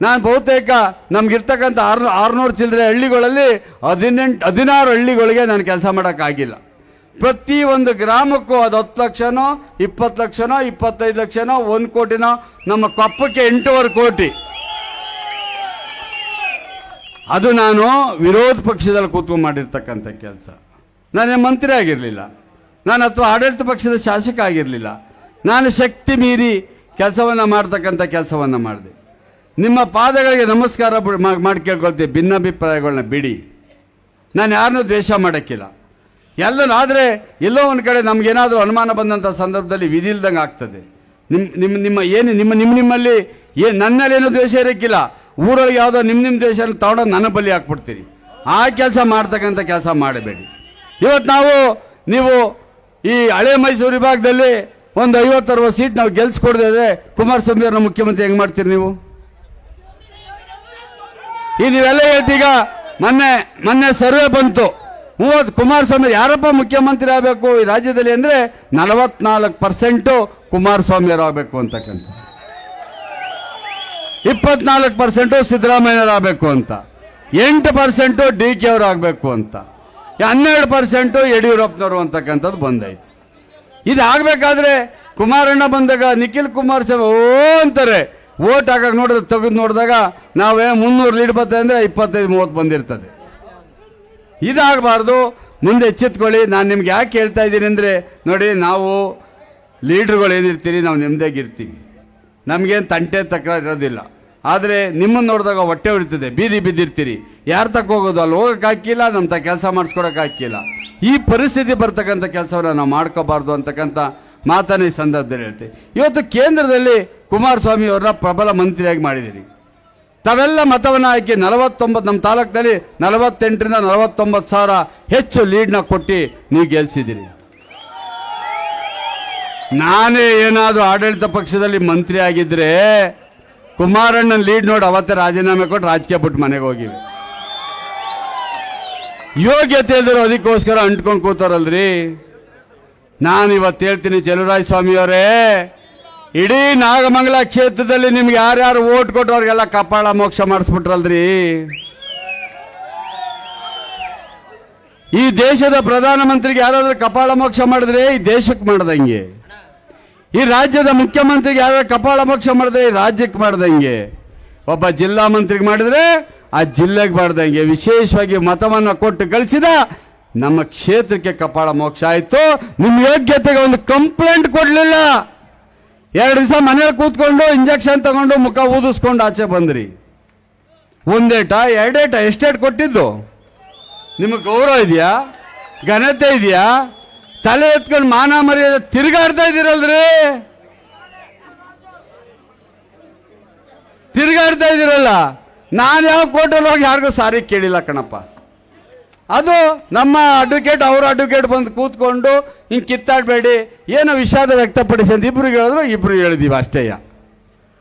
ನಾನು ಬಹುತೇಕ ನಮಗಿರ್ತಕ್ಕಂಥ ಆರು ಆರುನೂರು ಚಿಲ್ಲರೆ ಹಳ್ಳಿಗಳಲ್ಲಿ ಹದಿನೆಂಟು, ಹದಿನಾರು ಹಳ್ಳಿಗಳಿಗೆ ನಾನು ಕೆಲಸ ಮಾಡೋಕ್ಕಾಗಿಲ್ಲ. ಪ್ರತಿ ಒಂದು ಗ್ರಾಮಕ್ಕೂ ಅದು ಹತ್ತು ಲಕ್ಷನೋ, ಇಪ್ಪತ್ತು ಲಕ್ಷನೋ, ಇಪ್ಪತ್ತೈದು ಲಕ್ಷನೋ, ಒಂದು ಕೋಟಿನೋ, ನಮ್ಮ ಕಪ್ಪಕ್ಕೆ ಎಂಟೂವರೆ ಕೋಟಿ. ಅದು ನಾನು ವಿರೋಧ ಪಕ್ಷದಲ್ಲಿ ಕೂತ್ಕೊಂಡು ಮಾಡಿರ್ತಕ್ಕಂಥ ಕೆಲಸ. ನಾನೇ ಮಂತ್ರಿ ಆಗಿರಲಿಲ್ಲ. ನಾನು ಅಥವಾ ಆಡಳಿತ ಪಕ್ಷದ ಶಾಸಕ ಆಗಿರಲಿಲ್ಲ. ನಾನು ಶಕ್ತಿ ಮೀರಿ ಕೆಲಸವನ್ನು ಮಾಡ್ತಕ್ಕಂಥ ಕೆಲಸವನ್ನು ಮಾಡಿದೆ. ನಿಮ್ಮ ಪಾದಗಳಿಗೆ ನಮಸ್ಕಾರ ಮಾಡಿ ಕೇಳ್ಕೊಳ್ತೀವಿ. ಭಿನ್ನಾಭಿಪ್ರಾಯಗಳನ್ನ ಬಿಡಿ. ನಾನು ಯಾರನ್ನೂ ದ್ವೇಷ ಮಾಡೋಕ್ಕಿಲ್ಲ. ಎಲ್ಲರೂ ಆದರೆ ಎಲ್ಲೋ ಒಂದು ಕಡೆ ನಮಗೇನಾದರೂ ಅನುಮಾನ ಬಂದಂಥ ಸಂದರ್ಭದಲ್ಲಿ ವಿಧಿ ಇಲ್ದಂಗೆ ಆಗ್ತದೆ. ನಿಮ್ಮ ನಿಮ್ಮ ನಿಮ್ಮ ಏನು ನಿಮ್ಮ ನಿಮ್ಮ ನಿಮ್ಮಲ್ಲಿ ಏನು ಏನೂ ದ್ವೇಷ ಇರೋಕ್ಕಿಲ್ಲ. ಊರೊಳಗೆ ಯಾವುದೋ ನಿಮ್ಮ ನಿಮ್ಮ ದ್ವೇಷ ತಗೊಂಡೋಗಿ ನನ್ನ ಬಲಿ ಹಾಕ್ಬಿಡ್ತೀರಿ. ಆ ಕೆಲಸ ಮಾಡ್ತಕ್ಕಂಥ ಕೆಲಸ ಮಾಡಬೇಡಿ. ಇವತ್ತು ನಾವು, ನೀವು ಈ ಹಳೆ ಮೈಸೂರು ವಿಭಾಗದಲ್ಲಿ ಒಂದು ಐವತ್ತರವತ್ತು ಸೀಟ್ ನಾವು ಗೆಲ್ಸ್ಕೊಡ್ದಿದ್ರೆ ಕುಮಾರಸ್ವಾಮಿ ಅವ್ರನ್ನ ಮುಖ್ಯಮಂತ್ರಿ ಹೆಂಗೆ ಮಾಡ್ತೀರಿ ನೀವು? ಈ ನೀವೆಲ್ಲ ಹೇಳ್ತೀಗ ಮೊನ್ನೆ ಮೊನ್ನೆ ಸರ್ವೆ ಬಂತು. ಮೂವತ್ತು ಕುಮಾರಸ್ವಾಮಿ ಯಾರಪ್ಪ ಮುಖ್ಯಮಂತ್ರಿ ಆಗಬೇಕು ಈ ರಾಜ್ಯದಲ್ಲಿ ಅಂದ್ರೆ ನಲವತ್ನಾಲ್ಕು ಪರ್ಸೆಂಟು ಕುಮಾರಸ್ವಾಮಿ ಅವರು ಆಗಬೇಕು ಅಂತಕ್ಕಂಥ. ಇಪ್ಪತ್ನಾಲ್ಕು ಪರ್ಸೆಂಟು ಸಿದ್ದರಾಮಯ್ಯವರು ಆಗಬೇಕು ಅಂತ. ಎಂಟು ಪರ್ಸೆಂಟು ಡಿ ಕೆ ಅವರು ಆಗಬೇಕು ಅಂತ. ಹನ್ನೆರಡು ಪರ್ಸೆಂಟು ಯಡಿಯೂರಪ್ಪನವರು ಅಂತಕ್ಕಂಥದ್ದು ಬಂದೈತೆ. ಇದು ಆಗ್ಬೇಕಾದ್ರೆ ಕುಮಾರಣ್ಣ ಬಂದಾಗ ನಿಖಿಲ್ ಕುಮಾರ್ ಕುಮಾರಸ್ವಾಮಿ ಓ ಅಂತಾರೆ. ಓಟ್ ಹಾಕಕ್ ನೋಡಿದ್ರೆ ತೆಗೆದು ನೋಡಿದಾಗ ನಾವೇ ಮುನ್ನೂರು ಲೀಡ್ ಬರ್ತದೆ ಅಂದ್ರೆ ಇಪ್ಪತ್ತೈದು, ಮೂವತ್ತು ಬಂದಿರ್ತದೆ. ಇದಾಗಬಾರ್ದು. ಮುಂದೆ ಎಚ್ಚೆತ್ಕೊಳ್ಳಿ. ನಾನು ನಿಮ್ಗೆ ಯಾಕೆ ಹೇಳ್ತಾ ಇದ್ದೀನಿ ಅಂದರೆ, ನೋಡಿ, ನಾವು ಲೀಡ್ರುಗಳು ಏನಿರ್ತೀರಿ ನಾವು ನೆಮ್ಮದಿಯಾಗಿರ್ತೀವಿ. ನಮಗೇನು ತಂಟೆ ತಕರಾರು ಇರೋದಿಲ್ಲ. ಆದರೆ ನಿಮ್ಮನ್ನು ನೋಡಿದಾಗ ಹೊಟ್ಟೆ ಉಳಿತದೆ ಬೀದಿ ಬಿದ್ದಿರ್ತೀರಿ. ಯಾರು ತಕ್ಕ ಹೋಗೋದು? ಅಲ್ಲಿ ಹೋಗಕ್ಕೆ ಹಾಕಿಲ್ಲ ನಮ್ಮ ತ ಕೆಲಸ ಮಾಡಿಸ್ಕೊಡಕ್ಕೆ ಹಾಕಿಲ್ಲ. ಈ ಪರಿಸ್ಥಿತಿ ಬರ್ತಕ್ಕಂಥ ಕೆಲಸವನ್ನು ನಾವು ಮಾಡ್ಕೋಬಾರ್ದು ಅಂತಕ್ಕಂಥ ಮಾತನ್ನ ಈ ಸಂದರ್ಭದಲ್ಲಿ ಹೇಳ್ತೀವಿ. ಇವತ್ತು ಕೇಂದ್ರದಲ್ಲಿ ಕುಮಾರಸ್ವಾಮಿ ಅವರನ್ನ ಪ್ರಬಲ ಮಂತ್ರಿಯಾಗಿ ಮಾಡಿದ್ದೀರಿ ತಾವೆಲ್ಲ ಮತವನ್ನು ಹಾಕಿ ನಲವತ್ತೊಂಬತ್ತು ನಮ್ಮ ತಾಲೂಕಿನಲ್ಲಿ ನಲವತ್ತೆಂಟರಿಂದ ನಲವತ್ತೊಂಬತ್ತು ಸಾವಿರ ಹೆಚ್ಚು ಲೀಡ್ನ ಕೊಟ್ಟು ನೀವು ಗೆಲ್ಸಿದ್ದೀರಿ ನಾನೇ ಏನಾದರೂ ಆಡಳಿತ ಪಕ್ಷದಲ್ಲಿ ಮಂತ್ರಿ ಆಗಿದ್ರೆ ಕುಮಾರಣ್ಣನ ಲೀಡ್ ನೋಡಿ ಅವತ್ತೇ ರಾಜೀನಾಮೆ ಕೊಟ್ಟು ರಾಜಕೀಯ ಬಿಟ್ಟು ಮನೆಗೆ ಹೋಗಿವಿ. ಯೋಗ್ಯತೆ ಇಲ್ದಿರೋ ಅದಕ್ಕೋಸ್ಕರ ಅಂಟ್ಕೊಂಡು ಕೂತಾರಲ್ರಿ? ನಾನು ಇವತ್ತು ಹೇಳ್ತೀನಿ ಸ್ವಾಮಿ ಸ್ವಾಮಿಯವರೇ, ಇಡೀ ನಾಗಮಂಗಲ ಕ್ಷೇತ್ರದಲ್ಲಿ ನಿಮ್ಗೆ ಯಾರ್ಯಾರು ಓಟ್ ಕೊಟ್ಟು ಅವ್ರಿಗೆಲ್ಲ ಕಪಾಳ ಮೋಕ್ಷ ಮಾಡಿಸ್ಬಿಟ್ರಲ್ರಿ? ಈ ದೇಶದ ಪ್ರಧಾನಮಂತ್ರಿಗೆ ಯಾರಾದ್ರೂ ಕಪಾಳ ಮೋಕ್ಷ ಮಾಡಿದ್ರೆ ಈ ದೇಶಕ್ಕೆ ಮಾಡ್ದಂಗೆ. ಈ ರಾಜ್ಯದ ಮುಖ್ಯಮಂತ್ರಿಗೆ ಯಾರು ಕಪಾಳ ಪಕ್ಷ ಮಾಡಿದ್ರೆ ಈ ರಾಜ್ಯಕ್ಕೆ ಮಾಡ್ದಂಗೆ. ಒಬ್ಬ ಜಿಲ್ಲಾ ಮಂತ್ರಿಗೆ ಮಾಡಿದ್ರೆ ಆ ಜಿಲ್ಲೆಗೆ ಮಾಡ್ದಂಗೆ. ವಿಶೇಷವಾಗಿ ಮತವನ್ನು ಕೊಟ್ಟು ಕಳಿಸಿದ ನಮ್ಮ ಕ್ಷೇತ್ರಕ್ಕೆ ಕಪಾಳ ಮೋಕ್ಷ ಆಯ್ತು. ನಿಮ್ಮ ಯೋಗ್ಯತೆಗೆ ಒಂದು ಕಂಪ್ಲೇಂಟ್ ಕೊಡ್ಲಿಲ್ಲ. ಎರಡು ದಿವಸ ಮನೇಲಿ ಕೂತ್ಕೊಂಡು ಇಂಜೆಕ್ಷನ್ ತಗೊಂಡು ಮುಖ ಊದಿಸ್ಕೊಂಡು ಆಚೆ ಬಂದ್ರಿ. ಒಂದೇಟ ಎರಡೇಟ ಎಷ್ಟೇಟ್ ಕೊಟ್ಟಿದ್ದು? ನಿಮಗೆ ಗೌರವ ಇದೆಯಾ? ಘನತೆ ಇದೆಯಾ? ತಲೆ ಎತ್ಕೊಂಡು ಮಾನ ಮರ್ಯಾದೆ ತಿರುಗಾಡ್ತಾ ಇದ್ದೀರಲ್ರಿ? ತಿರುಗಾಡ್ತಾ ಇದ್ದೀರಲ್ಲ? ನಾನು ಯಾವ ಕೋರ್ಟಲ್ಲಿ ಹೋಗಿ ಯಾರಿಗೂ ಸಾರಿ ಕೇಳಿಲ್ಲ ಕಣಪ್ಪ. ಅದು ನಮ್ಮ ಅಡ್ವೊಕೇಟ್ ಅವ್ರ ಅಡ್ವೊಕೇಟ್ ಬಂದು ಕೂತ್ಕೊಂಡು ಹಿಂಗೆ ಕಿತ್ತಾಡಬೇಡಿ. ಏನೋ ವಿಷಾದ ವ್ಯಕ್ತಪಡಿಸಿ ಅಂತ ಹೇಳಿದ್ರು, ಇಬ್ರು ಹೇಳಿದೀವಿ ಅಷ್ಟೇಯ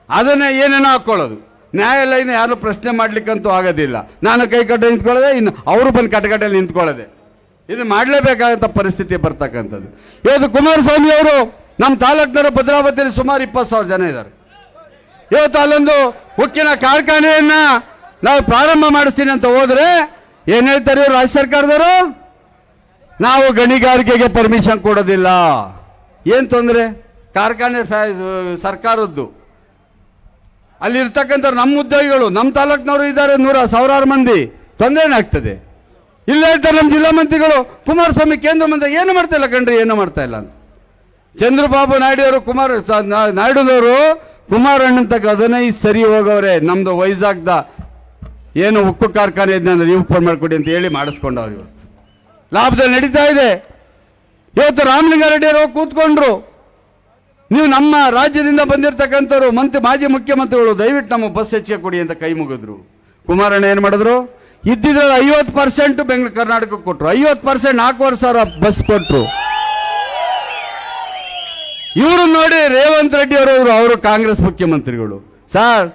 ಅದನ್ನ ಏನೇನೋ ಹಾಕ್ಕೊಳ್ಳೋದು ನ್ಯಾಯಾಲಯನ ಯಾರು ಪ್ರಶ್ನೆ ಮಾಡ್ಲಿಕ್ಕಂತೂ ಆಗೋದಿಲ್ಲ. ನಾನು ಕೈ ಕಟ್ಟ ನಿಂತ್ಕೊಳ್ಳೋದೆ, ಇನ್ನು ಅವರು ಬಂದು ಕಟಕಟಲ್ಲಿ ನಿಂತ್ಕೊಳ್ಳೋದೆ. ಇದು ಮಾಡಲೇಬೇಕಾದಂಥ ಪರಿಸ್ಥಿತಿ ಬರ್ತಕ್ಕಂಥದ್ದು. ಇವತ್ತು ಕುಮಾರಸ್ವಾಮಿ ಅವರು ನಮ್ಮ ತಾಲೂಕಿನವರು ಭದ್ರಾವತಿಯಲ್ಲಿ ಸುಮಾರು ಇಪ್ಪತ್ತು ಸಾವಿರ ಜನ ಇದ್ದಾರೆ. ಇವತ್ತು ಅಲ್ಲೊಂದು ಉಕ್ಕಿನ ಕಾರ್ಖಾನೆಯನ್ನು ನಾವು ಪ್ರಾರಂಭ ಮಾಡಿಸ್ತೀನಿ ಅಂತ ಹೋದರೆ ಏನು ಹೇಳ್ತಾರೆ ರಾಜ್ಯ ಸರ್ಕಾರದವರು? ನಾವು ಗಣಿಗಾರಿಕೆಗೆ ಪರ್ಮಿಷನ್ ಕೊಡೋದಿಲ್ಲ. ಏನು ತೊಂದರೆ? ಕಾರ್ಖಾನೆ ಸರ್ಕಾರದ್ದು. ಅಲ್ಲಿರ್ತಕ್ಕಂಥ ನಮ್ಮ ಉದ್ಯೋಗಿಗಳು, ನಮ್ಮ ತಾಲೂಕಿನವರು ಇದ್ದಾರೆ ನೂರ ಸಾವಿರಾರು ಮಂದಿ. ತೊಂದರೆ ಏನಾಗ್ತದೆ ಇಲ್ಲ ಹೇಳ್ತಾರೆ ನಮ್ಮ ಜಿಲ್ಲಾ ಮಂತ್ರಿಗಳು, ಕುಮಾರಸ್ವಾಮಿ ಕೇಂದ್ರ ಮಂತ್ರಿ, ಏನು ಮಾಡ್ತಾ ಇಲ್ಲ ಕಣ್ರಿ, ಏನು ಮಾಡ್ತಾ ಇಲ್ಲ ಅಂತ. ಚಂದ್ರಬಾಬು ನಾಯ್ಡು ಅವರು, ಕುಮಾರ್ ನಾಯ್ಡುನವರು ಕುಮಾರಣ್ಣನ ತಗ ಹದಿನೈದು ಸರಿ ಹೋಗವ್ರೆ, ನಮ್ದು ವೈಜಾಗ್ದ ಏನು ಉಕ್ಕು ಕಾರ್ಖಾನೆ ಇದನ್ನ ಫೋನ್ ಮಾಡಿಕೊಡಿ ಅಂತ ಹೇಳಿ ಮಾಡಿಸ್ಕೊಂಡವ್ರು ಇವತ್ತು ಲಾಭದಲ್ಲಿ ನಡೀತಾ ಇದೆ. ಇವತ್ತು ರಾಮಲಿಂಗಾರೆಡ್ಡಿ ಅವರು ಕೂತ್ಕೊಂಡ್ರು. ನೀವು ನಮ್ಮ ರಾಜ್ಯದಿಂದ ಬಂದಿರತಕ್ಕಂಥವ್ರು, ಮಂತ್ರಿ, ಮಾಜಿ ಮುಖ್ಯಮಂತ್ರಿಗಳು, ದಯವಿಟ್ಟು ನಮ್ಮ ಬಸ್ ಹೆಚ್ಚಿಗೆ ಕೊಡಿ ಅಂತ ಕೈ ಮುಗಿದ್ರು. ಕುಮಾರಣ್ಣ ಏನು ಮಾಡಿದ್ರು? ಇದ್ದಿದ್ರಲ್ಲಿ ಐವತ್ತು ಪರ್ಸೆಂಟ್ ಬೆಂಗಳೂರು ಕರ್ನಾಟಕಕ್ಕೆ ಕೊಟ್ಟರು ಐವತ್ತು ಪರ್ಸೆಂಟ್ ನಾಲ್ಕೂವರೆ ಸಾವಿರ ಬಸ್ ಕೊಟ್ಟರು ಇವರು ನೋಡಿ ರೇವಂತ್ ರೆಡ್ಡಿ ಅವರು ಅವರು ಕಾಂಗ್ರೆಸ್ ಮುಖ್ಯಮಂತ್ರಿಗಳು. ಸಾರ್